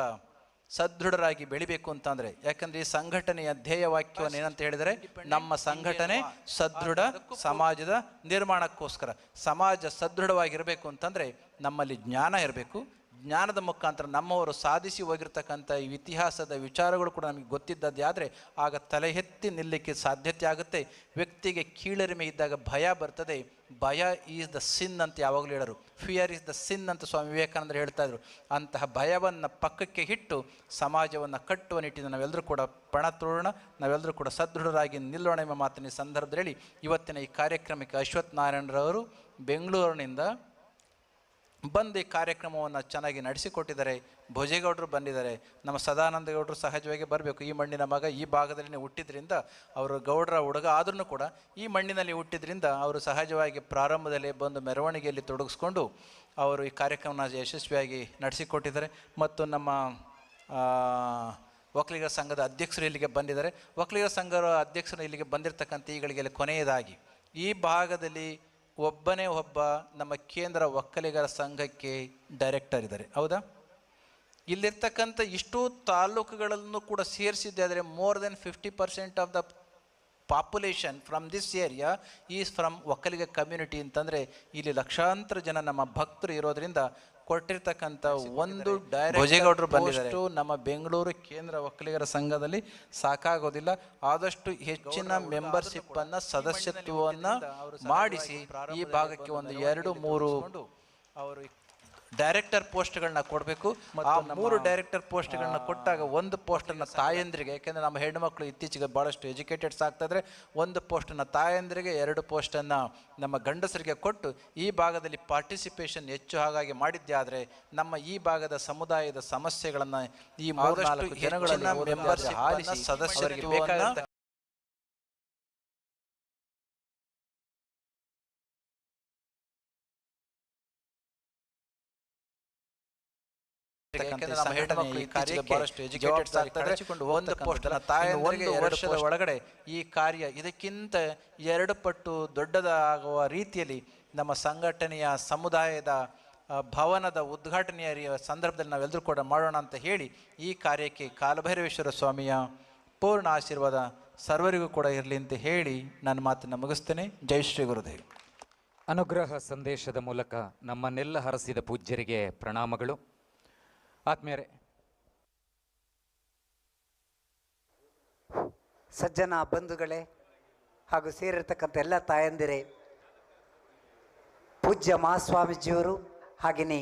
ಸದೃಢರಾಗಿ ಬೆಳಿಬೇಕು ಅಂತಂದರೆ ಯಾಕಂದ್ರೆ ಈ ಸಂಘಟನೆಯ ಧ್ಯೇಯ ವಾಕ್ಯವನ್ನು ಏನಂತ ಹೇಳಿದರೆ ನಮ್ಮ ಸಂಘಟನೆ ಸದೃಢ ಸಮಾಜದ ನಿರ್ಮಾಣಕ್ಕೋಸ್ಕರ ಸಮಾಜ ಸದೃಢವಾಗಿರಬೇಕು ಅಂತಂದ್ರೆ ನಮ್ಮಲ್ಲಿ ಜ್ಞಾನ ಇರಬೇಕು ಜ್ಞಾನದ ಮುಖಾಂತರ ನಮ್ಮವರು ಸಾಧಿಸಿ ಹೋಗಿರ್ತಕ್ಕಂಥ ಈ ಇತಿಹಾಸದ ವಿಚಾರಗಳು ಕೂಡ ನಮಗೆ ಗೊತ್ತಿದ್ದದ್ದೇ ಆದರೆ ಆಗ ತಲೆ ಎತ್ತಿ ನಿಲ್ಲಕ್ಕೆ ಸಾಧ್ಯತೆ ಆಗುತ್ತೆ. ವ್ಯಕ್ತಿಗೆ ಕೀಳರಿಮೆ ಇದ್ದಾಗ ಭಯ ಬರ್ತದೆ. ಭಯ ಈಸ್ ದ ಸಿನ್ ಅಂತ ಯಾವಾಗಲೂ ಹೇಳರು. ಫಿಯರ್ ಈಸ್ ದ ಸಿನ್ ಅಂತ ಸ್ವಾಮಿ ವಿವೇಕಾನಂದರು ಹೇಳ್ತಾ ಇದ್ರು. ಅಂತಹ ಭಯವನ್ನು ಪಕ್ಕಕ್ಕೆ ಇಟ್ಟು ಸಮಾಜವನ್ನು ಕಟ್ಟುವ ನಿಟ್ಟಿನ ನಾವೆಲ್ಲರೂ ಕೂಡ ಪಣ ತೋಡೋಣ ನಾವೆಲ್ಲರೂ ಕೂಡ ಸದೃಢರಾಗಿ ನಿಲ್ಲೋಣ ಎಂಬ ಮಾತಿನ ಸಂದರ್ಭದಲ್ಲಿ ಇವತ್ತಿನ ಈ ಕಾರ್ಯಕ್ರಮಕ್ಕೆ ಅಶ್ವಥ್ ನಾರಾಯಣರವರು ಬೆಂಗಳೂರಿನಿಂದ ಬಂದು ಈ ಕಾರ್ಯಕ್ರಮವನ್ನು ಚೆನ್ನಾಗಿ ನಡೆಸಿಕೊಟ್ಟಿದ್ದಾರೆ. ಭೋಜೇಗೌಡರು ಬಂದಿದ್ದಾರೆ. ನಮ್ಮ ಸದಾನಂದ ಗೌಡರು ಸಹಜವಾಗಿ ಬರಬೇಕು. ಈ ಮಣ್ಣಿನ ಮಗ ಈ ಭಾಗದಲ್ಲಿ ಹುಟ್ಟಿದ್ರಿಂದ ಅವರು ಗೌಡರ ಹುಡುಗ ಆದ್ರೂ ಕೂಡ ಈ ಮಣ್ಣಿನಲ್ಲಿ ಹುಟ್ಟಿದ್ರಿಂದ ಅವರು ಸಹಜವಾಗಿ ಪ್ರಾರಂಭದಲ್ಲಿ ಬಂದು ಮೆರವಣಿಗೆಯಲ್ಲಿ ತೊಡಗಿಸ್ಕೊಂಡು ಅವರು ಈ ಕಾರ್ಯಕ್ರಮನ ಯಶಸ್ವಿಯಾಗಿ ನಡೆಸಿಕೊಟ್ಟಿದ್ದಾರೆ. ಮತ್ತು ನಮ್ಮ ಒಕ್ಕಲಿಗರ ಸಂಘದ ಅಧ್ಯಕ್ಷರು ಇಲ್ಲಿಗೆ ಬಂದಿದ್ದಾರೆ. ಒಕ್ಕಲಿಗರ ಸಂಘದ ಅಧ್ಯಕ್ಷರು ಇಲ್ಲಿಗೆ ಬಂದಿರತಕ್ಕಂಥ ಈಗಳಿಗೆಲ್ಲ ಕೊನೆಯದಾಗಿ ಈ ಭಾಗದಲ್ಲಿ ಒಬ್ಬನೇ ಒಬ್ಬ ನಮ್ಮ ಕೇಂದ್ರ ಒಕ್ಕಲಿಗರ ಸಂಘಕ್ಕೆ ಡೈರೆಕ್ಟರ್ ಇದ್ದಾರೆ. ಹೌದಾ? ಇಲ್ಲಿರ್ತಕ್ಕಂಥ ಇಷ್ಟು ತಾಲೂಕುಗಳನ್ನು ಕೂಡ ಸೇರಿಸಿದ್ದೆ, ಆದರೆ more than fifty percent of the population from this area is from Okkaliga community ಅಂತಂದರೆ ಇಲ್ಲಿ ಲಕ್ಷಾಂತರ ಜನ ನಮ್ಮ ಭಕ್ತರು ಇರೋದ್ರಿಂದ ಕೊಟ್ಟಿರ್ತಕ್ಕಂಥ ಒಂದು ಡೈರೆಕ್ಟ್ ಬಂದಷ್ಟು ನಮ್ಮ ಬೆಂಗಳೂರು ಕೇಂದ್ರ ಒಕ್ಕಲಿಗರ ಸಂಘದಲ್ಲಿ ಸಾಕಾಗೋದಿಲ್ಲ. ಆದಷ್ಟು ಹೆಚ್ಚಿನ ಮೆಂಬರ್ಶಿಪ್ ಅನ್ನ ಸದಸ್ಯತ್ವವನ್ನ ಮಾಡಿಸಿ ಈ ಭಾಗಕ್ಕೆ ಒಂದು ಎರಡು ಮೂರು ಅವರು ಡೈರೆಕ್ಟರ್ ಪೋಸ್ಟ್ಗಳನ್ನ ಕೊಡಬೇಕು. ಆ ಮೂರು ಡೈರೆಕ್ಟರ್ ಪೋಸ್ಟ್ಗಳನ್ನ ಕೊಟ್ಟಾಗ ಒಂದು ಪೋಸ್ಟನ್ನು ತಾಯಂದ್ರಿಗೆ ಯಾಕೆಂದರೆ ನಮ್ಮ ಹೆಣ್ಣುಮಕ್ಳು ಇತ್ತೀಚೆಗೆ ಭಾಳಷ್ಟು ಎಜುಕೇಟೆಡ್ಸ್ ಆಗ್ತಾ ಇದ್ರೆ ಒಂದು ಪೋಸ್ಟನ್ನು ತಾಯಂದ್ರಿಗೆ ಎರಡು ಪೋಸ್ಟನ್ನು ನಮ್ಮ ಗಂಡಸರಿಗೆ ಕೊಟ್ಟು ಈ ಭಾಗದಲ್ಲಿ ಪಾರ್ಟಿಸಿಪೇಷನ್ ಹೆಚ್ಚು ಹಾಗಾಗಿ ಮಾಡಿದ್ದೆ ಆದರೆ ನಮ್ಮ ಈ ಭಾಗದ ಸಮುದಾಯದ ಸಮಸ್ಯೆಗಳನ್ನು ಈ ಆಲಿಸಿ ಸದಸ್ಯರಿಗೆ ವರ್ಷದ ಒಳಗಡೆ ಈ ಕಾರ್ಯ ಇದಕ್ಕಿಂತ ಎರಡು ಪಟ್ಟು ದೊಡ್ಡದಾಗುವ ರೀತಿಯಲ್ಲಿ ನಮ್ಮ ಸಂಘಟನೆಯ ಸಮುದಾಯದ ಭವನದ ಉದ್ಘಾಟನೆಯ ಸಂದರ್ಭದಲ್ಲಿ ನಾವೆಲ್ಲರೂ ಕೂಡ ಮಾಡೋಣ ಅಂತ ಹೇಳಿ ಈ ಕಾರ್ಯಕ್ಕೆ ಕಾಲಭೈರವೇಶ್ವರ ಸ್ವಾಮಿಯ ಪೂರ್ಣ ಆಶೀರ್ವಾದ ಸರ್ವರಿಗೂ ಕೂಡ ಇರಲಿ ಅಂತ ಹೇಳಿ ನನ್ನ ಮಾತನ್ನು ಮುಗಿಸ್ತೇನೆ. ಜೈ ಶ್ರೀ ಗುರುದೇವ್. ಅನುಗ್ರಹ ಸಂದೇಶದ ಮೂಲಕ ನಮ್ಮನ್ನೆಲ್ಲ ಹರಸಿದ ಪೂಜ್ಯರಿಗೆ ಪ್ರಣಾಮಗಳು. ಆತ್ಮೀಯರೇ. ಸಜ್ಜನ ಬಂಧುಗಳೇ ಹಾಗೂ ಸೇರಿರ್ತಕ್ಕಂಥ ಎಲ್ಲ ತಾಯಂದಿರೇ, ಪೂಜ್ಯ ಮಹಾಸ್ವಾಮೀಜಿಯವರು ಹಾಗೆಯೇ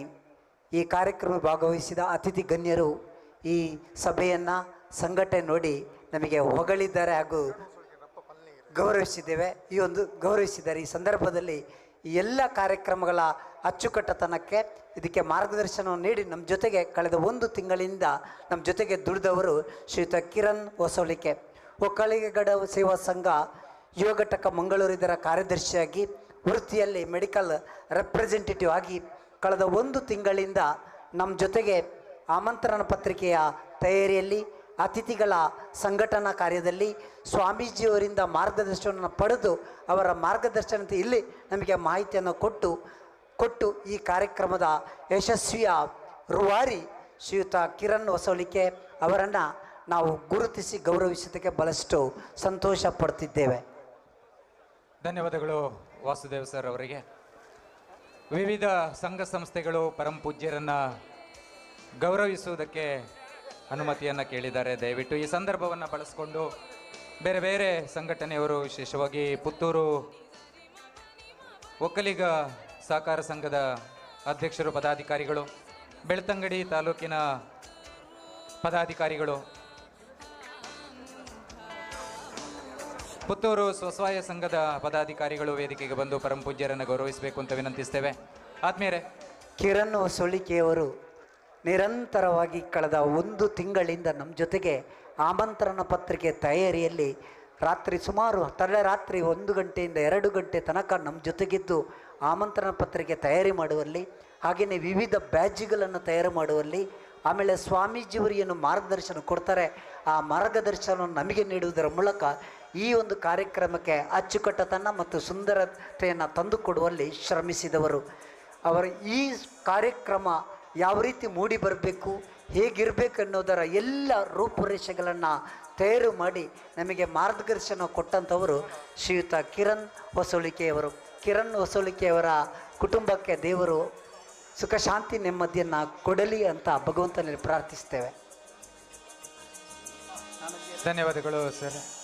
ಈ ಕಾರ್ಯಕ್ರಮ ಭಾಗವಹಿಸಿದ ಅತಿಥಿ ಗಣ್ಯರು ಈ ಸಭೆಯನ್ನು ಸಂಘಟನೆ ನೋಡಿ ನಮಗೆ ಹೊಗಳಿದ್ದಾರೆ ಹಾಗೂ ಗೌರವಿಸಿದ್ದೇವೆ. ಈ ಒಂದು ಗೌರವಿಸಿದ್ದಾರೆ. ಈ ಸಂದರ್ಭದಲ್ಲಿ ಎಲ್ಲ ಕಾರ್ಯಕ್ರಮಗಳ ಅಚ್ಚುಕಟ್ಟತನಕ್ಕೆ ಇದಕ್ಕೆ ಮಾರ್ಗದರ್ಶನವನ್ನು ನೀಡಿ ನಮ್ಮ ಜೊತೆಗೆ ಕಳೆದ ಒಂದು ತಿಂಗಳಿಂದ ನಮ್ಮ ಜೊತೆಗೆ ದುಡಿದವರು ಶ್ರೀಯುತ ಕಿರಣ್ ಹೊಸವಳಿಕೆ ಒಕ್ಕಳಿಗೆಗಡ ಸೇವಾ ಸಂಘ ಯುವ ಘಟಕ ಮಂಗಳೂರು ಇದರ ಕಾರ್ಯದರ್ಶಿಯಾಗಿ ವೃತ್ತಿಯಲ್ಲಿ ಮೆಡಿಕಲ್ ರೆಪ್ರೆಸೆಂಟೇಟಿವ್ ಆಗಿ ಕಳೆದ ಒಂದು ತಿಂಗಳಿಂದ ನಮ್ಮ ಜೊತೆಗೆ ಆಮಂತ್ರಣ ಪತ್ರಿಕೆಯ ತಯಾರಿಯಲ್ಲಿ ಅತಿಥಿಗಳ ಸಂಘಟನಾ ಕಾರ್ಯದಲ್ಲಿ ಸ್ವಾಮೀಜಿಯವರಿಂದ ಮಾರ್ಗದರ್ಶನವನ್ನು ಪಡೆದು ಅವರ ಮಾರ್ಗದರ್ಶನದ ಇಲ್ಲಿ ನಮಗೆ ಮಾಹಿತಿಯನ್ನು ಕೊಟ್ಟು ಕೊಟ್ಟು ಈ ಕಾರ್ಯಕ್ರಮದ ಯಶಸ್ವಿಯ ರುವಾರಿ ಶ್ರೀಯುತ ಕಿರಣ್ ಹೊಸಲಿಕೆ ಅವರನ್ನು ನಾವು ಗುರುತಿಸಿ ಗೌರವಿಸೋದಕ್ಕೆ ಬಹಳಷ್ಟು ಸಂತೋಷ ಪಡ್ತಿದ್ದೇವೆ. ಧನ್ಯವಾದಗಳು ವಾಸುದೇವ್ ಸರ್ ಅವರಿಗೆ. ವಿವಿಧ ಸಂಘ ಸಂಸ್ಥೆಗಳು ಪರಂ ಪೂಜ್ಯರನ್ನು ಗೌರವಿಸುವುದಕ್ಕೆ ಅನುಮತಿಯನ್ನು ಕೇಳಿದ್ದಾರೆ. ದಯವಿಟ್ಟು ಈ ಸಂದರ್ಭವನ್ನು ಬಳಸಿಕೊಂಡು ಬೇರೆ ಬೇರೆ ಸಂಘಟನೆಯವರು, ವಿಶೇಷವಾಗಿ ಪುತ್ತೂರು ಒಕ್ಕಲಿಗ ಸಹಕಾರ ಸಂಘದ ಅಧ್ಯಕ್ಷರು, ಪದಾಧಿಕಾರಿಗಳು, ಬೆಳ್ತಂಗಡಿ ತಾಲೂಕಿನ ಪದಾಧಿಕಾರಿಗಳು, ಪುತ್ತೂರು ಸ್ವಸಹಾಯ ಸಂಘದ ಪದಾಧಿಕಾರಿಗಳು ವೇದಿಕೆಗೆ ಬಂದು ಪರಂ ಪೂಜ್ಯರನ್ನು ಗೌರವಿಸಬೇಕು ಅಂತ ವಿನಂತಿಸ್ತೇವೆ. ಆತ್ಮೀಯರೇ. ಕಿರಣ್ ಹೊಸಳಿಕೆಯವರು ನಿರಂತರವಾಗಿ ಕಳೆದ ಒಂದು ತಿಂಗಳಿಂದ ನಮ್ಮ ಜೊತೆಗೆ ಆಮಂತ್ರಣ ಪತ್ರಿಕೆ ತಯಾರಿಯಲ್ಲಿ ರಾತ್ರಿ ಸುಮಾರು ತಡರಾತ್ರಿ ಒಂದು ಗಂಟೆಯಿಂದ ಎರಡು ಗಂಟೆ ತನಕ ನಮ್ಮ ಜೊತೆಗಿದ್ದು ಆಮಂತ್ರಣ ಪತ್ರಿಕೆ ತಯಾರಿ ಮಾಡುವಲ್ಲಿ, ಹಾಗೆಯೇ ವಿವಿಧ ಬ್ಯಾಜ್ಗಳನ್ನು ತಯಾರು ಮಾಡುವಲ್ಲಿ, ಆಮೇಲೆ ಸ್ವಾಮೀಜಿಯವರಿಯನ್ನು ಮಾರ್ಗದರ್ಶನ ಕೊಡ್ತಾರೆ, ಆ ಮಾರ್ಗದರ್ಶನವನ್ನು ನಮಗೆ ನೀಡುವುದರ ಮೂಲಕ ಈ ಒಂದು ಕಾರ್ಯಕ್ರಮಕ್ಕೆ ಅಚ್ಚುಕಟ್ಟತನ ಮತ್ತು ಸುಂದರತೆಯನ್ನು ತಂದುಕೊಡುವಲ್ಲಿ ಶ್ರಮಿಸಿದವರು. ಅವರ ಈ ಕಾರ್ಯಕ್ರಮ ಯಾವ ರೀತಿ ಮೂಡಿ ಬರಬೇಕು, ಹೇಗಿರಬೇಕು ಅನ್ನೋದರ ಎಲ್ಲ ರೂಪುರೇಷೆಗಳನ್ನು ತಯಾರು ಮಾಡಿ ನಮಗೆ ಮಾರ್ಗದರ್ಶನ ಕೊಟ್ಟಂಥವರು ಶ್ರೀಯುತ ಕಿರಣ್ ಹೊಸಳಿಕೆಯವರು. ಕಿರಣ್ ಹೊಸಳಿಕೆಯವರ ಕುಟುಂಬಕ್ಕೆ ದೇವರು ಸುಖ, ಶಾಂತಿ, ನೆಮ್ಮದಿಯನ್ನು ಕೊಡಲಿ ಅಂತ ಭಗವಂತನಲ್ಲಿ ಪ್ರಾರ್ಥಿಸ್ತೇವೆ. ಧನ್ಯವಾದಗಳು ಸರ್.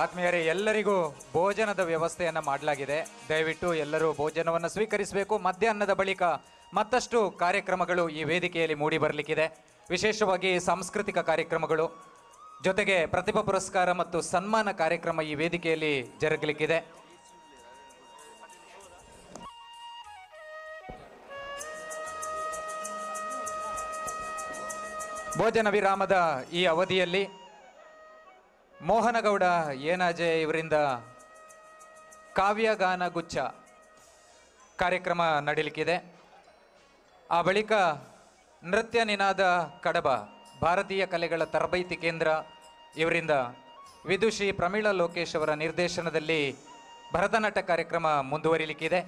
ಆತ್ಮೀಯರೇ, ಎಲ್ಲರಿಗೂ ಭೋಜನದ ವ್ಯವಸ್ಥೆಯನ್ನು ಮಾಡಲಾಗಿದೆ. ದಯವಿಟ್ಟು ಎಲ್ಲರೂ ಭೋಜನವನ್ನು ಸ್ವೀಕರಿಸಬೇಕು. ಮಧ್ಯಾಹ್ನದ ಬಳಿಕ ಮತ್ತಷ್ಟು ಕಾರ್ಯಕ್ರಮಗಳು ಈ ವೇದಿಕೆಯಲ್ಲಿ ಮೂಡಿ ಬರಲಿಕ್ಕಿದೆ. ವಿಶೇಷವಾಗಿ ಸಾಂಸ್ಕೃತಿಕ ಕಾರ್ಯಕ್ರಮಗಳು, ಜೊತೆಗೆ ಪ್ರತಿಭಾ ಪುರಸ್ಕಾರ ಮತ್ತು ಸನ್ಮಾನ ಕಾರ್ಯಕ್ರಮ ಈ ವೇದಿಕೆಯಲ್ಲಿ ಜರುಗಲಿಕ್ಕಿದೆ. ಭೋಜನ ವಿರಾಮದ ಈ ಅವಧಿಯಲ್ಲಿ ಮೋಹನಗೌಡ, ಏನಾಜೆ ಇವರಿಂದ ಕಾವ್ಯಗಾನ ಗುಚ್ಛ ಕಾರ್ಯಕ್ರಮ ನಡೀಲಿಕ್ಕಿದೆ. ಆ ಬಳಿಕ ನೃತ್ಯ ನಿನಾದ ಕಡಬ, ಭಾರತೀಯ ಕಲೆಗಳ ತರಬೇತಿ ಕೇಂದ್ರ ಇವರಿಂದ ವಿದುಷಿ ಪ್ರಮೀಳಾ ಲೋಕೇಶ್ ಅವರ ನಿರ್ದೇಶನದಲ್ಲಿ ಭರತನಾಟ್ಯ ಕಾರ್ಯಕ್ರಮ ಮುಂದುವರಿಲಿಕ್ಕಿದೆ.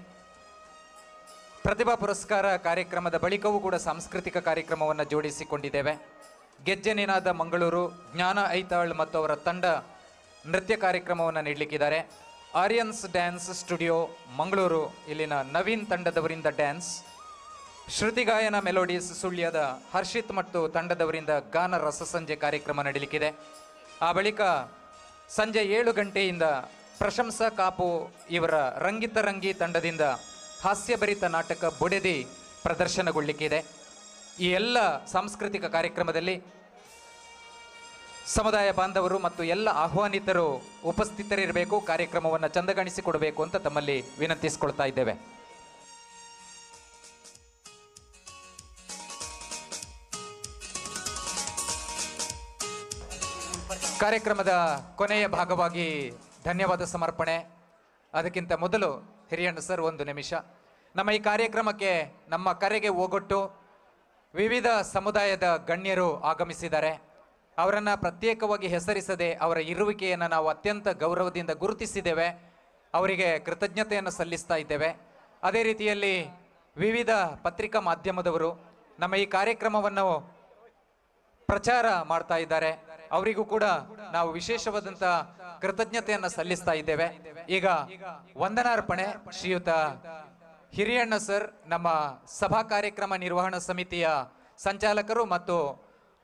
ಪ್ರತಿಭಾ ಪುರಸ್ಕಾರ ಕಾರ್ಯಕ್ರಮದ ಬಳಿಕವೂ ಕೂಡ ಸಾಂಸ್ಕೃತಿಕ ಕಾರ್ಯಕ್ರಮವನ್ನು ಜೋಡಿಸಿಕೊಂಡಿದ್ದೇವೆ. ಗೆಜ್ಜೆ ನಿನಾದ ಮಂಗಳೂರು, ಜ್ಞಾನ ಐತಾಳ್ ಮತ್ತು ಅವರ ತಂಡ ನೃತ್ಯ ಕಾರ್ಯಕ್ರಮವನ್ನು ನೀಡಲಿಕ್ಕಿದ್ದಾರೆ. Aryans dance studio, Mangaluru. ಇಲ್ಲಿನ ನವೀನ್ ತಂಡದವರಿಂದ ಡ್ಯಾನ್ಸ್ ಶ್ರುತಿಗಾಯನ ಮೆಲೋಡೀಸ್ ಸುಳ್ಯದ ಹರ್ಷಿತ್ ಮತ್ತು ತಂಡದವರಿಂದ ಗಾನ ರಸಸಂಜೆ ಕಾರ್ಯಕ್ರಮ ನಡೀಲಿಕ್ಕಿದೆ. ಆ ಬಳಿಕ ಸಂಜೆ ಏಳು ಗಂಟೆಯಿಂದ ಪ್ರಶಂಸಾ ಕಾಪು ಇವರ ರಂಗಿತ ರಂಗಿ ತಂಡದಿಂದ ಹಾಸ್ಯಭರಿತ ನಾಟಕ ಬುಡೆದಿ ಪ್ರದರ್ಶನಗೊಳ್ಳಿಕ್ಕಿದೆ. ಈ ಎಲ್ಲ ಸಾಂಸ್ಕೃತಿಕ ಕಾರ್ಯಕ್ರಮದಲ್ಲಿ ಸಮುದಾಯ ಬಾಂಧವರು ಮತ್ತು ಎಲ್ಲ ಆಹ್ವಾನಿತರು ಉಪಸ್ಥಿತರಿರಬೇಕು, ಕಾರ್ಯಕ್ರಮವನ್ನು ಚಂದಗಾಣಿಸಿಕೊಡಬೇಕು ಅಂತ ತಮ್ಮಲ್ಲಿ ವಿನಂತಿಸಿಕೊಳ್ತಾ ಇದ್ದೇವೆ. ಕಾರ್ಯಕ್ರಮದ ಕೊನೆಯ ಭಾಗವಾಗಿ ಧನ್ಯವಾದ ಸಮರ್ಪಣೆ. ಅದಕ್ಕಿಂತ ಮೊದಲು ಹಿರಿಯಣ್ಣ ಸರ್, ಒಂದು ನಿಮಿಷ. ನಮ್ಮ ಈ ಕಾರ್ಯಕ್ರಮಕ್ಕೆ ನಮ್ಮ ಕರೆಗೆ ಹೋಗೊಟ್ಟು ವಿವಿಧ ಸಮುದಾಯದ ಗಣ್ಯರು ಆಗಮಿಸಿದ್ದಾರೆ. ಅವರನ್ನು ಪ್ರತ್ಯೇಕವಾಗಿ ಹೆಸರಿಸದೆ ಅವರ ಇರುವಿಕೆಯನ್ನು ನಾವು ಅತ್ಯಂತ ಗೌರವದಿಂದ ಗುರುತಿಸಿದ್ದೇವೆ. ಅವರಿಗೆ ಕೃತಜ್ಞತೆಯನ್ನು ಸಲ್ಲಿಸ್ತಾ ಇದ್ದೇವೆ. ಅದೇ ರೀತಿಯಲ್ಲಿ ವಿವಿಧ ಪತ್ರಿಕಾ ಮಾಧ್ಯಮದವರು ನಮ್ಮ ಈ ಕಾರ್ಯಕ್ರಮವನ್ನು ಪ್ರಚಾರ ಮಾಡ್ತಾ ಇದ್ದಾರೆ. ಅವರಿಗೂ ಕೂಡ ನಾವು ವಿಶೇಷವಾದಂಥ ಕೃತಜ್ಞತೆಯನ್ನು ಸಲ್ಲಿಸ್ತಾ ಇದ್ದೇವೆ. ಈಗ ವಂದನಾರ್ಪಣೆ, ಶ್ರೀಯುತ ಹಿರಿಯಣ್ಣ ಸರ್, ನಮ್ಮ ಸಭಾ ಕಾರ್ಯಕ್ರಮ ನಿರ್ವಹಣಾ ಸಮಿತಿಯ ಸಂಚಾಲಕರು ಮತ್ತು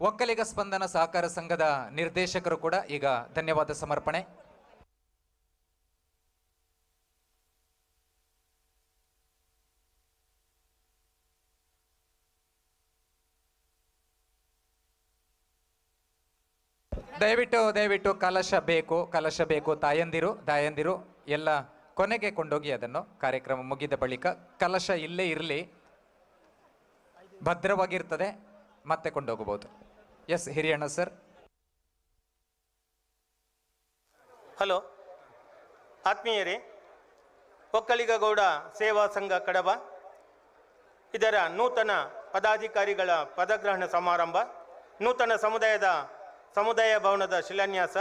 ಒಕ್ಕಲಿಗ ಸ್ಪಂದನ ಸಹಕಾರ ಸಂಘದ ನಿರ್ದೇಶಕರು ಕೂಡ ಈಗ ಧನ್ಯವಾದ ಸಮರ್ಪಣೆ. ದಯವಿಟ್ಟು ದಯವಿಟ್ಟು ಕಲಶ ಬೇಕು ಕಲಶ ಬೇಕು ತಾಯಂದಿರು ತಾಯಂದಿರು, ಎಲ್ಲ ಕೊನೆಗೆ ಕೊಂಡೋಗಿ ಅದನ್ನು ಕಾರ್ಯಕ್ರಮ ಮುಗಿದ ಬಳಿಕ ಕಲಶ ಇಲ್ಲೇ ಇರಲಿ, ಭದ್ರವಾಗಿರ್ತದೆ, ಮತ್ತೆ ಕೊಂಡೋಗಬಹುದು. ಎಸ್ ಹಿರಿಯಣ್ಣ ಸರ್ ಹಲೋ ಆತ್ಮೀಯರೇ ಒಕ್ಕಲಿಗ ಗೌಡ ಸೇವಾ ಸಂಘ ಕಡಬ, ಇದರ ನೂತನ ಪದಾಧಿಕಾರಿಗಳ ಪದಗ್ರಹಣ ಸಮಾರಂಭ, ನೂತನ ಸಮುದಾಯದ ಸಮುದಾಯ ಭವನದ ಶಿಲಾನ್ಯಾಸ,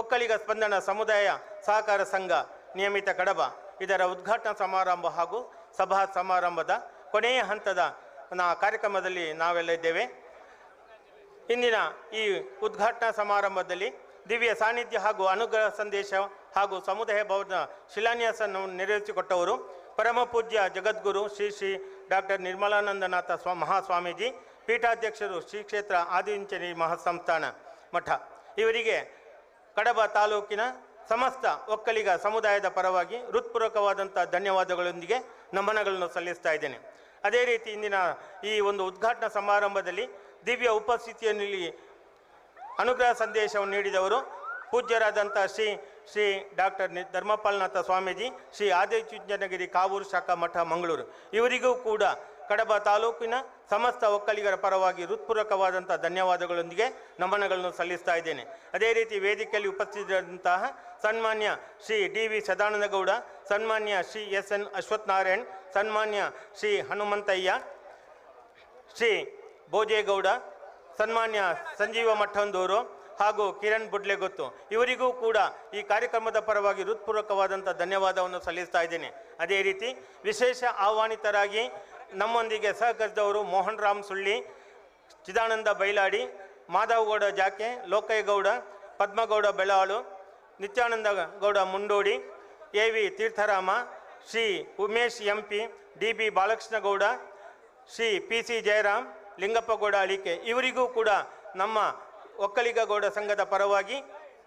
ಒಕ್ಕಲಿಗ ಸ್ಪಂದನ ಸಮುದಾಯ ಸಹಕಾರ ಸಂಘ ನಿಯಮಿತ ಕಡಬ. ಇದರ ಉದ್ಘಾಟನಾ ಸಮಾರಂಭ ಹಾಗೂ ಸಭಾ ಸಮಾರಂಭದ ಕೊನೆಯ ಹಂತದ ನಾ- ಕಾರ್ಯಕ್ರಮದಲ್ಲಿ ನಾವೆಲ್ಲ ಇದ್ದೇವೆ. ಇಂದಿನ ಈ ಉದ್ಘಾಟನಾ ಸಮಾರಂಭದಲ್ಲಿ ದಿವ್ಯ ಸಾನ್ನಿಧ್ಯ ಹಾಗೂ ಅನುಗ್ರಹ ಸಂದೇಶ ಹಾಗೂ ಸಮುದಾಯ ಭವನ ಶಿಲಾನ್ಯಾಸವನ್ನು ನೆರವೇರಿಸಿಕೊಟ್ಟವರು ಪರಮ ಪೂಜ್ಯ ಜಗದ್ಗುರು ಶ್ರೀ ಶ್ರೀ ಡಾಕ್ಟರ್ ನಿರ್ಮಲಾನಂದನಾಥ ಸ್ವ, ಮಹಾಸ್ವಾಮೀಜಿ, ಪೀಠಾಧ್ಯಕ್ಷರು ಶ್ರೀ ಕ್ಷೇತ್ರ ಆದಿಂಚನಿ ಮಹಾಸಂಸ್ಥಾನ ಮಠ. ಇವರಿಗೆ ಕಡಬ ತಾಲೂಕಿನ ಸಮಸ್ತ ಒಕ್ಕಲಿಗ ಸಮುದಾಯದ ಪರವಾಗಿ ಹೃತ್ಪೂರ್ವಕವಾದಂಥ ಧನ್ಯವಾದಗಳೊಂದಿಗೆ ನಮನಗಳನ್ನು ಸಲ್ಲಿಸ್ತಾ ಇದ್ದೇನೆ. ಅದೇ ರೀತಿ ಇಂದಿನ ಈ ಒಂದು ಉದ್ಘಾಟನಾ ಸಮಾರಂಭದಲ್ಲಿ ದಿವ್ಯ ಉಪಸ್ಥಿತಿಯಲ್ಲಿ ಅನುಗ್ರಹ ಸಂದೇಶವನ್ನು ನೀಡಿದವರು ಪೂಜ್ಯರಾದಂಥ ಶ್ರೀ ಶ್ರೀ ಡಾಕ್ಟರ್ ಧರ್ಮಪಾಲನಾಥ ಸ್ವಾಮೀಜಿ, ಶ್ರೀ ಆದಿಚುಂಜನಗಿರಿ ಕಾವೂರು ಶಾಖಾ ಮಠ ಮಂಗಳೂರು. ಇವರಿಗೂ ಕೂಡ ಕಡಬ ತಾಲೂಕಿನ ಸಮಸ್ತ ಒಕ್ಕಲಿಗರ ಪರವಾಗಿ ಹೃತ್ಪೂರ್ವಕವಾದಂಥ ಧನ್ಯವಾದಗಳೊಂದಿಗೆ ನಮನಗಳನ್ನು ಸಲ್ಲಿಸ್ತಾ ಇದ್ದೇನೆ. ಅದೇ ರೀತಿ ವೇದಿಕೆಯಲ್ಲಿ ಉಪಸ್ಥಿತರಿದ್ದಂತಹ ಸನ್ಮಾನ್ಯ ಶ್ರೀ ಡಿ ವಿ ಸದಾನಂದಗೌಡ, ಸನ್ಮಾನ್ಯ ಶ್ರೀ ಎಸ್ ಎನ್ ಅಶ್ವತ್ಥನಾರಾಯಣ್, ಸನ್ಮಾನ್ಯ ಶ್ರೀ ಹನುಮಂತಯ್ಯ, ಶ್ರೀ ಭೋಜೇಗೌಡ, ಸನ್ಮಾನ್ಯ ಸಂಜೀವ ಮಠಂದೂರು ಹಾಗೂ ಕಿರಣ್ ಬುಡ್ಲೆಗೊತ್ತು. ಇವರಿಗೂ ಕೂಡ ಈ ಕಾರ್ಯಕ್ರಮದ ಪರವಾಗಿ ಹೃತ್ಪೂರ್ವಕವಾದಂಥ ಧನ್ಯವಾದವನ್ನು ಸಲ್ಲಿಸ್ತಾ ಇದ್ದೇನೆ. ಅದೇ ರೀತಿ ವಿಶೇಷ ಆಹ್ವಾನಿತರಾಗಿ ನಮ್ಮೊಂದಿಗೆ ಸಹಕರಿಸಿದವರು Mohan Ram Sulli, Chidananda Bailadi, Madhavagowda Jake, Lokayyagowda, Padmagowda Belalu Nityananda Gowda Mundodi, A V Theertharama, Shri Umesh M P D B Balakrishnagowda, Shri P C Jayaram, Lingappagowda Alike ಇವರಿಗೂ ಕೂಡ ನಮ್ಮ ಒಕ್ಕಲಿಗಗೌಡ ಸಂಘದ ಪರವಾಗಿ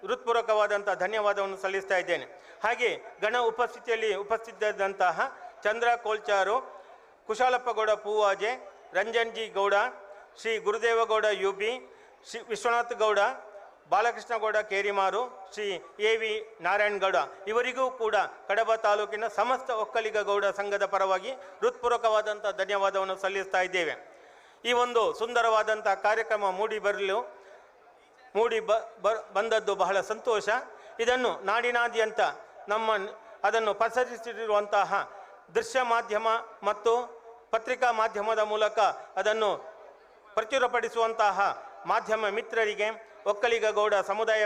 ಹೃತ್ಪೂರ್ವಕವಾದಂಥ ಧನ್ಯವಾದವನ್ನು ಸಲ್ಲಿಸ್ತಾ ಇದ್ದೇನೆ. ಹಾಗೆ ಗಣ ಉಪಸ್ಥಿತಿಯಲ್ಲಿ ಉಪಸ್ಥಿತಿಯಾದಂತಹ Chandra Kolcharu Kushalappagowda Poovaje, Ranjanji Gowda, Shri Gurudevagowda U P Shri Vishwanath Gowda, Balakrishnagowda Kerimaru, Shri A V Narayanagowda ಇವರಿಗೂ ಕೂಡ ಕಡಬ ತಾಲೂಕಿನ ಸಮಸ್ತ ಒಕ್ಕಲಿಗ ಗೌಡ ಸಂಘದ ಪರವಾಗಿ ಹೃತ್ಪೂರ್ವಕವಾದಂಥ ಧನ್ಯವಾದವನ್ನು ಸಲ್ಲಿಸ್ತಾ ಇದ್ದೇವೆ. ಈ ಒಂದು ಸುಂದರವಾದಂಥ ಕಾರ್ಯಕ್ರಮ ಮೂಡಿ ಬರಲು, ಮೂಡಿ ಬ- ಬಂದದ್ದು ಬಹಳ ಸಂತೋಷ. ಇದನ್ನು ನಾಡಿನಾದ್ಯಂತ ನಮ್ಮ, ಅದನ್ನು ಪಸರಿಸಿರುವಂತಹ ದೃಶ್ಯ ಮಾಧ್ಯಮ ಮತ್ತು ಪತ್ರಿಕಾ ಮಾಧ್ಯಮದ ಮೂಲಕ ಅದನ್ನು ಪ್ರಚುರಪಡಿಸುವಂತಹ ಮಾಧ್ಯಮ ಮಿತ್ರರಿಗೆ ಒಕ್ಕಲಿಗ ಗೌಡ ಸಮುದಾಯ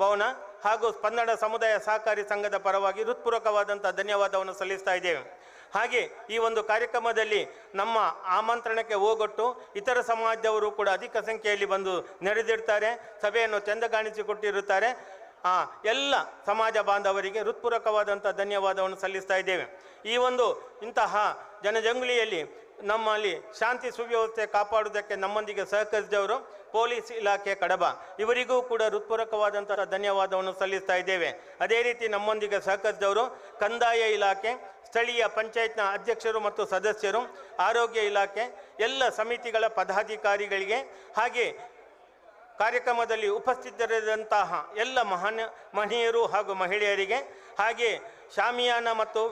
ಭವನ ಹಾಗೂ ಸ್ಪಂದನ ಸಮುದಾಯ ಸಹಕಾರಿ ಸಂಘದ ಪರವಾಗಿ ಹೃತ್ಪೂರ್ವಕವಾದಂಥ ಧನ್ಯವಾದವನ್ನು ಸಲ್ಲಿಸ್ತಾ ಇದ್ದೇವೆ. ಹಾಗೆ ಈ ಒಂದು ಕಾರ್ಯಕ್ರಮದಲ್ಲಿ ನಮ್ಮ ಆಮಂತ್ರಣಕ್ಕೆ ಹೋಗೊಟ್ಟು ಇತರ ಸಮಾಜದವರು ಕೂಡ ಅಧಿಕ ಸಂಖ್ಯೆಯಲ್ಲಿ ಬಂದು ನಡೆದಿರ್ತಾರೆ, ಸಭೆಯನ್ನು ಚೆಂದಗಾಣಿಸಿಕೊಟ್ಟಿರುತ್ತಾರೆ ಆ ಎಲ್ಲ ಸಮಾಜ ಬಾಂಧವರಿಗೆ ಹೃತ್ಪೂರ್ವಕವಾದಂಥ ಧನ್ಯವಾದವನ್ನು ಸಲ್ಲಿಸ್ತಾ ಇದ್ದೇವೆ. ಈ ಒಂದು ಇಂತಹ ಜನಜಂಗುಳಿಯಲ್ಲಿ ನಮ್ಮಲ್ಲಿ ಶಾಂತಿ ಸುವ್ಯವಸ್ಥೆ ಕಾಪಾಡುವುದಕ್ಕೆ ನಮ್ಮೊಂದಿಗೆ ಸಹಕರಿಸಿದವರು ಪೊಲೀಸ್ ಇಲಾಖೆ ಕಡಬ. ಇವರಿಗೂ ಕೂಡ ಹೃತ್ಪೂರ್ವಕವಾದಂತಹ ಧನ್ಯವಾದವನ್ನು ಸಲ್ಲಿಸ್ತಾ ಇದ್ದೇವೆ. ಅದೇ ರೀತಿ ನಮ್ಮೊಂದಿಗೆ ಸಹಕರಿಸಿದವರು ಕಂದಾಯ ಇಲಾಖೆ, ಸ್ಥಳೀಯ ಪಂಚಾಯತ್ನ ಅಧ್ಯಕ್ಷರು ಮತ್ತು ಸದಸ್ಯರು, ಆರೋಗ್ಯ ಇಲಾಖೆ, ಎಲ್ಲ ಸಮಿತಿಗಳ ಪದಾಧಿಕಾರಿಗಳಿಗೆ ಹಾಗೆ ಕಾರ್ಯಕ್ರಮದಲ್ಲಿ ಉಪಸ್ಥಿತರಿದ್ದಂತಹ ಎಲ್ಲ ಮಹಾನ್ ಮಹನೀಯರು ಹಾಗೂ ಮಹಿಳೆಯರಿಗೆ ಹಾಗೆ ಶಾಮಿಯಾನ ಮತ್ತು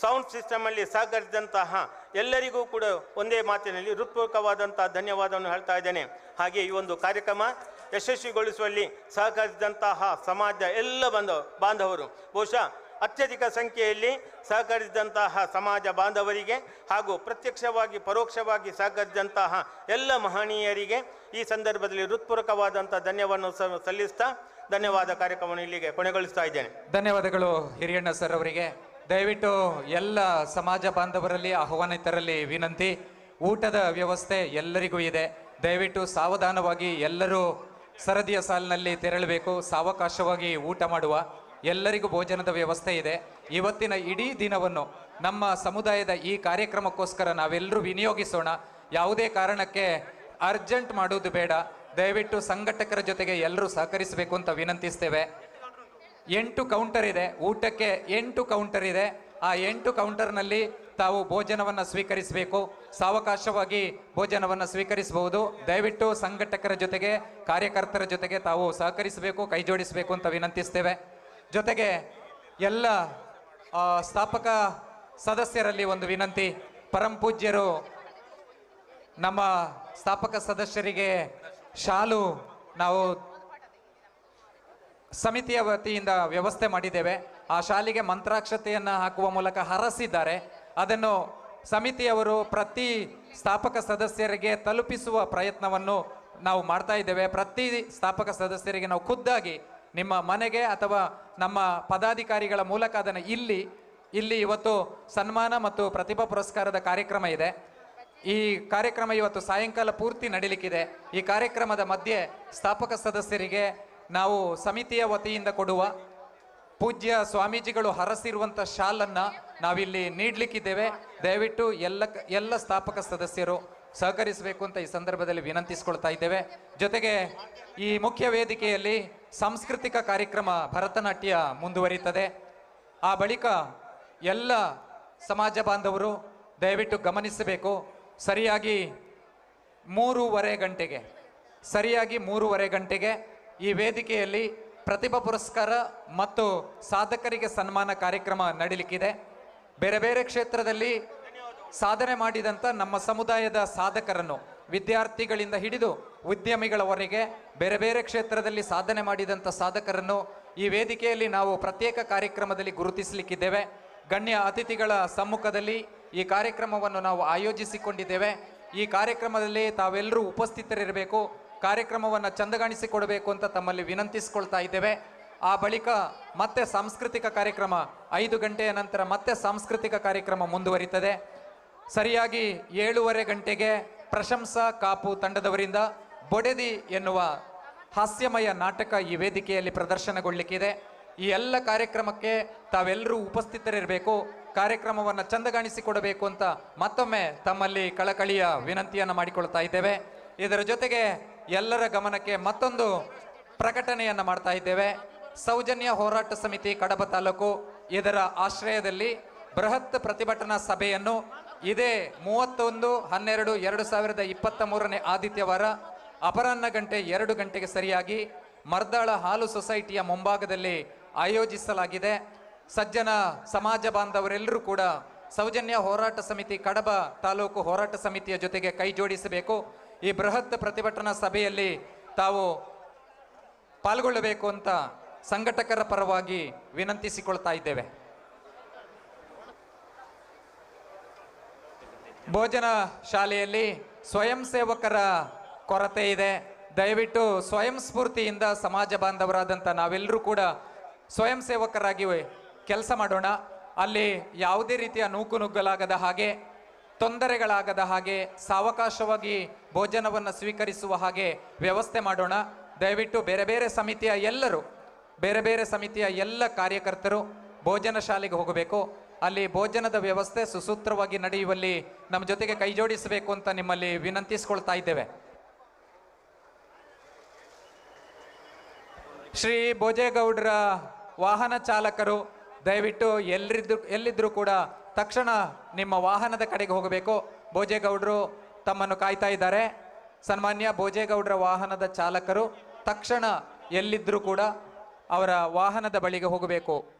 ಸೌಂಡ್ ಸಿಸ್ಟಮಲ್ಲಿ ಸಹಕರಿಸಿದಂತಹ ಎಲ್ಲರಿಗೂ ಕೂಡ ಒಂದೇ ಮಾತಿನಲ್ಲಿ ಹೃತ್ಪೂರ್ವಕವಾದಂತಹ ಧನ್ಯವಾದವನ್ನು ಹೇಳ್ತಾ ಇದ್ದೇನೆ. ಹಾಗೆ ಈ ಒಂದು ಕಾರ್ಯಕ್ರಮ ಯಶಸ್ವಿಗೊಳಿಸುವಲ್ಲಿ ಸಹಕರಿಸಿದಂತಹ ಸಮಾಜ ಎಲ್ಲ ಬಂದ, ಬಾಂಧವರು, ಬಹುಶಃ ಅತ್ಯಧಿಕ ಸಂಖ್ಯೆಯಲ್ಲಿ ಸಹಕರಿಸಿದಂತಹ ಸಮಾಜ ಬಾಂಧವರಿಗೆ ಹಾಗೂ ಪ್ರತ್ಯಕ್ಷವಾಗಿ, ಪರೋಕ್ಷವಾಗಿ ಸಹಕರಿಸಿದಂತಹ ಎಲ್ಲ ಮಹನೀಯರಿಗೆ ಈ ಸಂದರ್ಭದಲ್ಲಿ ಹೃತ್ಪೂರ್ವಕವಾದಂಥ ಧನ್ಯವನ್ನು ಸಲ್ಲಿಸ್ತಾ ಧನ್ಯವಾದ ಕಾರ್ಯಕ್ರಮವನ್ನು ಇಲ್ಲಿಗೆ ಕೊನೆಗೊಳಿಸ್ತಾ ಇದ್ದೇನೆ. ಧನ್ಯವಾದಗಳು ಹಿರಿಯಣ್ಣ ಸರ್ ಅವರಿಗೆ. ದಯವಿಟ್ಟು ಎಲ್ಲ ಸಮಾಜ ಬಾಂಧವರಲ್ಲಿ, ಆಹ್ವಾನಿತರಲ್ಲಿ ವಿನಂತಿ. ಊಟದ ವ್ಯವಸ್ಥೆ ಎಲ್ಲರಿಗೂ ಇದೆ. ದಯವಿಟ್ಟು ಸಾವಧಾನವಾಗಿ ಎಲ್ಲರೂ ಸರದಿಯ ಸಾಲಿನಲ್ಲಿ ತೆರಳಬೇಕು. ಸಾವಕಾಶವಾಗಿ ಊಟ ಮಾಡುವ. ಎಲ್ಲರಿಗೂ ಭೋಜನದ ವ್ಯವಸ್ಥೆ ಇದೆ. ಇವತ್ತಿನ ಇಡೀ ದಿನವನ್ನು ನಮ್ಮ ಸಮುದಾಯದ ಈ ಕಾರ್ಯಕ್ರಮಕ್ಕೋಸ್ಕರ ನಾವೆಲ್ಲರೂ ವಿನಿಯೋಗಿಸೋಣ. ಯಾವುದೇ ಕಾರಣಕ್ಕೆ ಅರ್ಜೆಂಟ್ ಮಾಡುವುದು ಬೇಡ. ದಯವಿಟ್ಟು ಸಂಘಟಕರ ಜೊತೆಗೆ ಎಲ್ಲರೂ ಸಹಕರಿಸಬೇಕು ಅಂತ ವಿನಂತಿಸ್ತೇವೆ. ಎಂಟು ಕೌಂಟರ್ ಇದೆ. ಊಟಕ್ಕೆ ಎಂಟು ಕೌಂಟರ್ ಇದೆ. ಆ ಎಂಟು ಕೌಂಟರ್ನಲ್ಲಿ ತಾವು ಭೋಜನವನ್ನು ಸ್ವೀಕರಿಸಬೇಕು. ಸಾವಕಾಶವಾಗಿ ಭೋಜನವನ್ನು ಸ್ವೀಕರಿಸಬಹುದು. ದಯವಿಟ್ಟು ಸಂಘಟಕರ ಜೊತೆಗೆ ಕಾರ್ಯಕರ್ತರ ಜೊತೆಗೆ ತಾವು ಸಹಕರಿಸಬೇಕು ಕೈ ಜೋಡಿಸಬೇಕು ಅಂತ ವಿನಂತಿಸ್ತೇವೆ. ಜೊತೆಗೆ ಎಲ್ಲ ಸ್ಥಾಪಕ ಸದಸ್ಯರಲ್ಲಿ ಒಂದು ವಿನಂತಿ. ಪರಂ ಪೂಜ್ಯರು, ನಮ್ಮ ಸ್ಥಾಪಕ ಸದಸ್ಯರಿಗೆ ಶಾಲು ನಾವು ಸಮಿತಿಯ ವತಿಯಿಂದ ವ್ಯವಸ್ಥೆ ಮಾಡಿದ್ದೇವೆ. ಆ ಶಾಲಿಗೆ ಮಂತ್ರಾಕ್ಷತೆಯನ್ನು ಹಾಕುವ ಮೂಲಕ ಹರಸಿದ್ದಾರೆ. ಅದನ್ನು ಸಮಿತಿಯವರು ಪ್ರತಿ ಸ್ಥಾಪಕ ಸದಸ್ಯರಿಗೆ ತಲುಪಿಸುವ ಪ್ರಯತ್ನವನ್ನು ನಾವು ಮಾಡ್ತಾ ಇದ್ದೇವೆ. ಪ್ರತಿ ಸ್ಥಾಪಕ ಸದಸ್ಯರಿಗೆ ನಾವು ಖುದ್ದಾಗಿ ನಿಮ್ಮ ಮನೆಗೆ ಅಥವಾ ನಮ್ಮ ಪದಾಧಿಕಾರಿಗಳ ಮೂಲಕ ಅದನ್ನು ಇಲ್ಲಿ ಇಲ್ಲಿ ಇವತ್ತು ಸನ್ಮಾನ ಮತ್ತು ಪ್ರತಿಭಾ ಪುರಸ್ಕಾರದ ಕಾರ್ಯಕ್ರಮ ಇದೆ. ಈ ಕಾರ್ಯಕ್ರಮ ಇವತ್ತು ಸಾಯಂಕಾಲ ಪೂರ್ತಿ ನಡೀಲಿಕ್ಕಿದೆ. ಈ ಕಾರ್ಯಕ್ರಮದ ಮಧ್ಯೆ ಸ್ಥಾಪಕ ಸದಸ್ಯರಿಗೆ ನಾವು ಸಮಿತಿಯ ವತಿಯಿಂದ ಕೊಡುವ ಪೂಜ್ಯ ಸ್ವಾಮೀಜಿಗಳು ಹರಸಿರುವಂಥ ಶಾಲನ್ನು ನಾವಿಲ್ಲಿ ನೀಡಲಿಕ್ಕಿದ್ದೇವೆ. ದಯವಿಟ್ಟು ಎಲ್ಲ ಎಲ್ಲ ಸ್ಥಾಪಕ ಸದಸ್ಯರು ಸಹಕರಿಸಬೇಕು ಅಂತ ಈ ಸಂದರ್ಭದಲ್ಲಿ ವಿನಂತಿಸಿಕೊಳ್ತಾ ಇದ್ದೇವೆ. ಜೊತೆಗೆ ಈ ಮುಖ್ಯ ವೇದಿಕೆಯಲ್ಲಿ ಸಾಂಸ್ಕೃತಿಕ ಕಾರ್ಯಕ್ರಮ ಭರತನಾಟ್ಯ ಮುಂದುವರಿಯುತ್ತದೆ ಆ ಬಳಿಕ ಎಲ್ಲ ಸಮಾಜ ಬಾಂಧವರು ದಯವಿಟ್ಟು ಗಮನಿಸಬೇಕು. ಸರಿಯಾಗಿ ಮೂರುವರೆ ಗಂಟೆಗೆ, ಸರಿಯಾಗಿ ಮೂರುವರೆ ಗಂಟೆಗೆ ಈ ವೇದಿಕೆಯಲ್ಲಿ ಪ್ರತಿಭಾ ಪುರಸ್ಕಾರ ಮತ್ತು ಸಾಧಕರಿಗೆ ಸನ್ಮಾನ ಕಾರ್ಯಕ್ರಮ ನಡೀಲಿಕ್ಕಿದೆ. ಬೇರೆ ಬೇರೆ ಕ್ಷೇತ್ರದಲ್ಲಿ ಸಾಧನೆ ಮಾಡಿದಂಥ ನಮ್ಮ ಸಮುದಾಯದ ಸಾಧಕರನ್ನು, ವಿದ್ಯಾರ್ಥಿಗಳಿಂದ ಹಿಡಿದು ಉದ್ಯಮಿಗಳವರೆಗೆ ಬೇರೆ ಬೇರೆ ಕ್ಷೇತ್ರದಲ್ಲಿ ಸಾಧನೆ ಮಾಡಿದಂಥ ಸಾಧಕರನ್ನು ಈ ವೇದಿಕೆಯಲ್ಲಿ ನಾವು ಪ್ರತ್ಯೇಕ ಕಾರ್ಯಕ್ರಮದಲ್ಲಿ ಗುರುತಿಸಲಿಕ್ಕಿದ್ದೇವೆ. ಗಣ್ಯ ಅತಿಥಿಗಳ ಸಮ್ಮುಖದಲ್ಲಿ ಈ ಕಾರ್ಯಕ್ರಮವನ್ನು ನಾವು ಆಯೋಜಿಸಿಕೊಂಡಿದ್ದೇವೆ. ಈ ಕಾರ್ಯಕ್ರಮದಲ್ಲಿ ತಾವೆಲ್ಲರೂ ಉಪಸ್ಥಿತರಿರಬೇಕು, ಕಾರ್ಯಕ್ರಮವನ್ನು ಚಂದಗಾಣಿಸಿಕೊಡಬೇಕು ಅಂತ ತಮ್ಮಲ್ಲಿ ವಿನಂತಿಸಿಕೊಳ್ತಾ ಇದ್ದೇವೆ. ಆ ಬಳಿಕ ಮತ್ತೆ ಸಾಂಸ್ಕೃತಿಕ ಕಾರ್ಯಕ್ರಮ ಐದು ಗಂಟೆಯ ನಂತರ ಮತ್ತೆ ಸಾಂಸ್ಕೃತಿಕ ಕಾರ್ಯಕ್ರಮ ಮುಂದುವರಿತದೆ. ಸರಿಯಾಗಿ ಏಳೂವರೆ ಗಂಟೆಗೆ ಪ್ರಶಂಸಾ ಕಾಪು ತಂಡದವರಿಂದ ಬೊಡೆದಿ ಎನ್ನುವ ಹಾಸ್ಯಮಯ ನಾಟಕ ಈ ವೇದಿಕೆಯಲ್ಲಿ ಪ್ರದರ್ಶನಗೊಳ್ಳಿಕ್ಕಿದೆ. ಈ ಎಲ್ಲ ಕಾರ್ಯಕ್ರಮಕ್ಕೆ ತಾವೆಲ್ಲರೂ ಉಪಸ್ಥಿತರಿರಬೇಕು, ಕಾರ್ಯಕ್ರಮವನ್ನು ಚಂದಗಾಣಿಸಿಕೊಡಬೇಕು ಅಂತ ಮತ್ತೊಮ್ಮೆ ತಮ್ಮಲ್ಲಿ ಕಳಕಳಿಯ ವಿನಂತಿಯನ್ನು ಮಾಡಿಕೊಳ್ತಾ ಇದ್ದೇವೆ. ಇದರ ಜೊತೆಗೆ ಎಲ್ಲರ ಗಮನಕ್ಕೆ ಮತ್ತೊಂದು ಪ್ರಕಟಣೆಯನ್ನು ಮಾಡ್ತಾ ಇದ್ದೇವೆ. ಸೌಜನ್ಯ ಹೋರಾಟ ಸಮಿತಿ ಕಡಬ ತಾಲೂಕು ಇದರ ಆಶ್ರಯದಲ್ಲಿ ಬೃಹತ್ ಪ್ರತಿಭಟನಾ ಸಭೆಯನ್ನು ಇದೇ ಮೂವತ್ತೊಂದು, ಹನ್ನೆರಡು, ಎರಡು ಸಾವಿರದ ಇಪ್ಪತ್ತ ಮೂರನೇ ಆದಿತ್ಯವಾರ ಅಪರಾಹ್ನ ಗಂಟೆ ಎರಡು ಗಂಟೆಗೆ ಸರಿಯಾಗಿ ಮರ್ದಾಳ ಹಾಲು ಸೊಸೈಟಿಯ ಮುಂಭಾಗದಲ್ಲಿ ಆಯೋಜಿಸಲಾಗಿದೆ. ಸಜ್ಜನ ಸಮಾಜ ಬಾಂಧವರೆಲ್ಲರೂ ಕೂಡ ಸೌಜನ್ಯ ಹೋರಾಟ ಸಮಿತಿ, ಕಡಬ ತಾಲೂಕು ಹೋರಾಟ ಸಮಿತಿಯ ಜೊತೆಗೆ ಕೈ ಜೋಡಿಸಬೇಕು. ಈ ಬೃಹತ್ ಪ್ರತಿಭಟನಾ ಸಭೆಯಲ್ಲಿ ತಾವು ಪಾಲ್ಗೊಳ್ಳಬೇಕು ಅಂತ ಸಂಘಟಕರ ಪರವಾಗಿ ವಿನಂತಿಸಿಕೊಳ್ತಾ ಇದ್ದೇವೆ. ಭೋಜನ ಶಾಲೆಯಲ್ಲಿ ಸ್ವಯಂ ಸೇವಕರ ಕೊರತೆ ಇದೆ. ದಯವಿಟ್ಟು ಸ್ವಯಂ ಸ್ಫೂರ್ತಿಯಿಂದ ಸಮಾಜ ಬಾಂಧವರಾದಂಥ ನಾವೆಲ್ಲರೂ ಕೂಡ ಸ್ವಯಂ ಸೇವಕರಾಗಿ ಕೆಲಸ ಮಾಡೋಣ. ಅಲ್ಲಿ ಯಾವುದೇ ರೀತಿಯ ನೂಕು ನುಗ್ಗಲಾಗದ ಹಾಗೆ, ತೊಂದರೆಗಳಾಗದ ಹಾಗೆ, ಸಾವಕಾಶವಾಗಿ ಭೋಜನವನ್ನು ಸ್ವೀಕರಿಸುವ ಹಾಗೆ ವ್ಯವಸ್ಥೆ ಮಾಡೋಣ. ದಯವಿಟ್ಟು ಬೇರೆ ಬೇರೆ ಸಮಿತಿಯ ಎಲ್ಲರೂ, ಬೇರೆ ಬೇರೆ ಸಮಿತಿಯ ಎಲ್ಲ ಕಾರ್ಯಕರ್ತರು ಭೋಜನ ಶಾಲೆಗೆ ಹೋಗಬೇಕು. ಅಲ್ಲಿ ಭೋಜನದ ವ್ಯವಸ್ಥೆ ಸುಸೂತ್ರವಾಗಿ ನಡೆಯುವಲ್ಲಿ ನಮ್ಮ ಜೊತೆಗೆ ಕೈ ಜೋಡಿಸಬೇಕು ಅಂತ ನಿಮ್ಮಲ್ಲಿ ವಿನಂತಿಸ್ಕೊಳ್ತಾ ಇದ್ದೇವೆ. ಶ್ರೀ ಭೋಜೇಗೌಡರ ವಾಹನ ಚಾಲಕರು ದಯವಿಟ್ಟು ಎಲ್ಲಿದ್ರು ಎಲ್ಲಿದ್ದರೂ ಕೂಡ ತಕ್ಷಣ ನಿಮ್ಮ ವಾಹನದ ಕಡೆಗೆ ಹೋಗಬೇಕು. ಭೋಜೇಗೌಡರು ತಮ್ಮನ್ನು ಕಾಯ್ತಾ ಇದ್ದಾರೆ. ಸನ್ಮಾನ್ಯ ಭೋಜೇಗೌಡರ ವಾಹನದ ಚಾಲಕರು ತಕ್ಷಣ ಎಲ್ಲಿದ್ದರೂ ಕೂಡ ಅವರ ವಾಹನದ ಬಳಿಗೆ ಹೋಗಬೇಕು.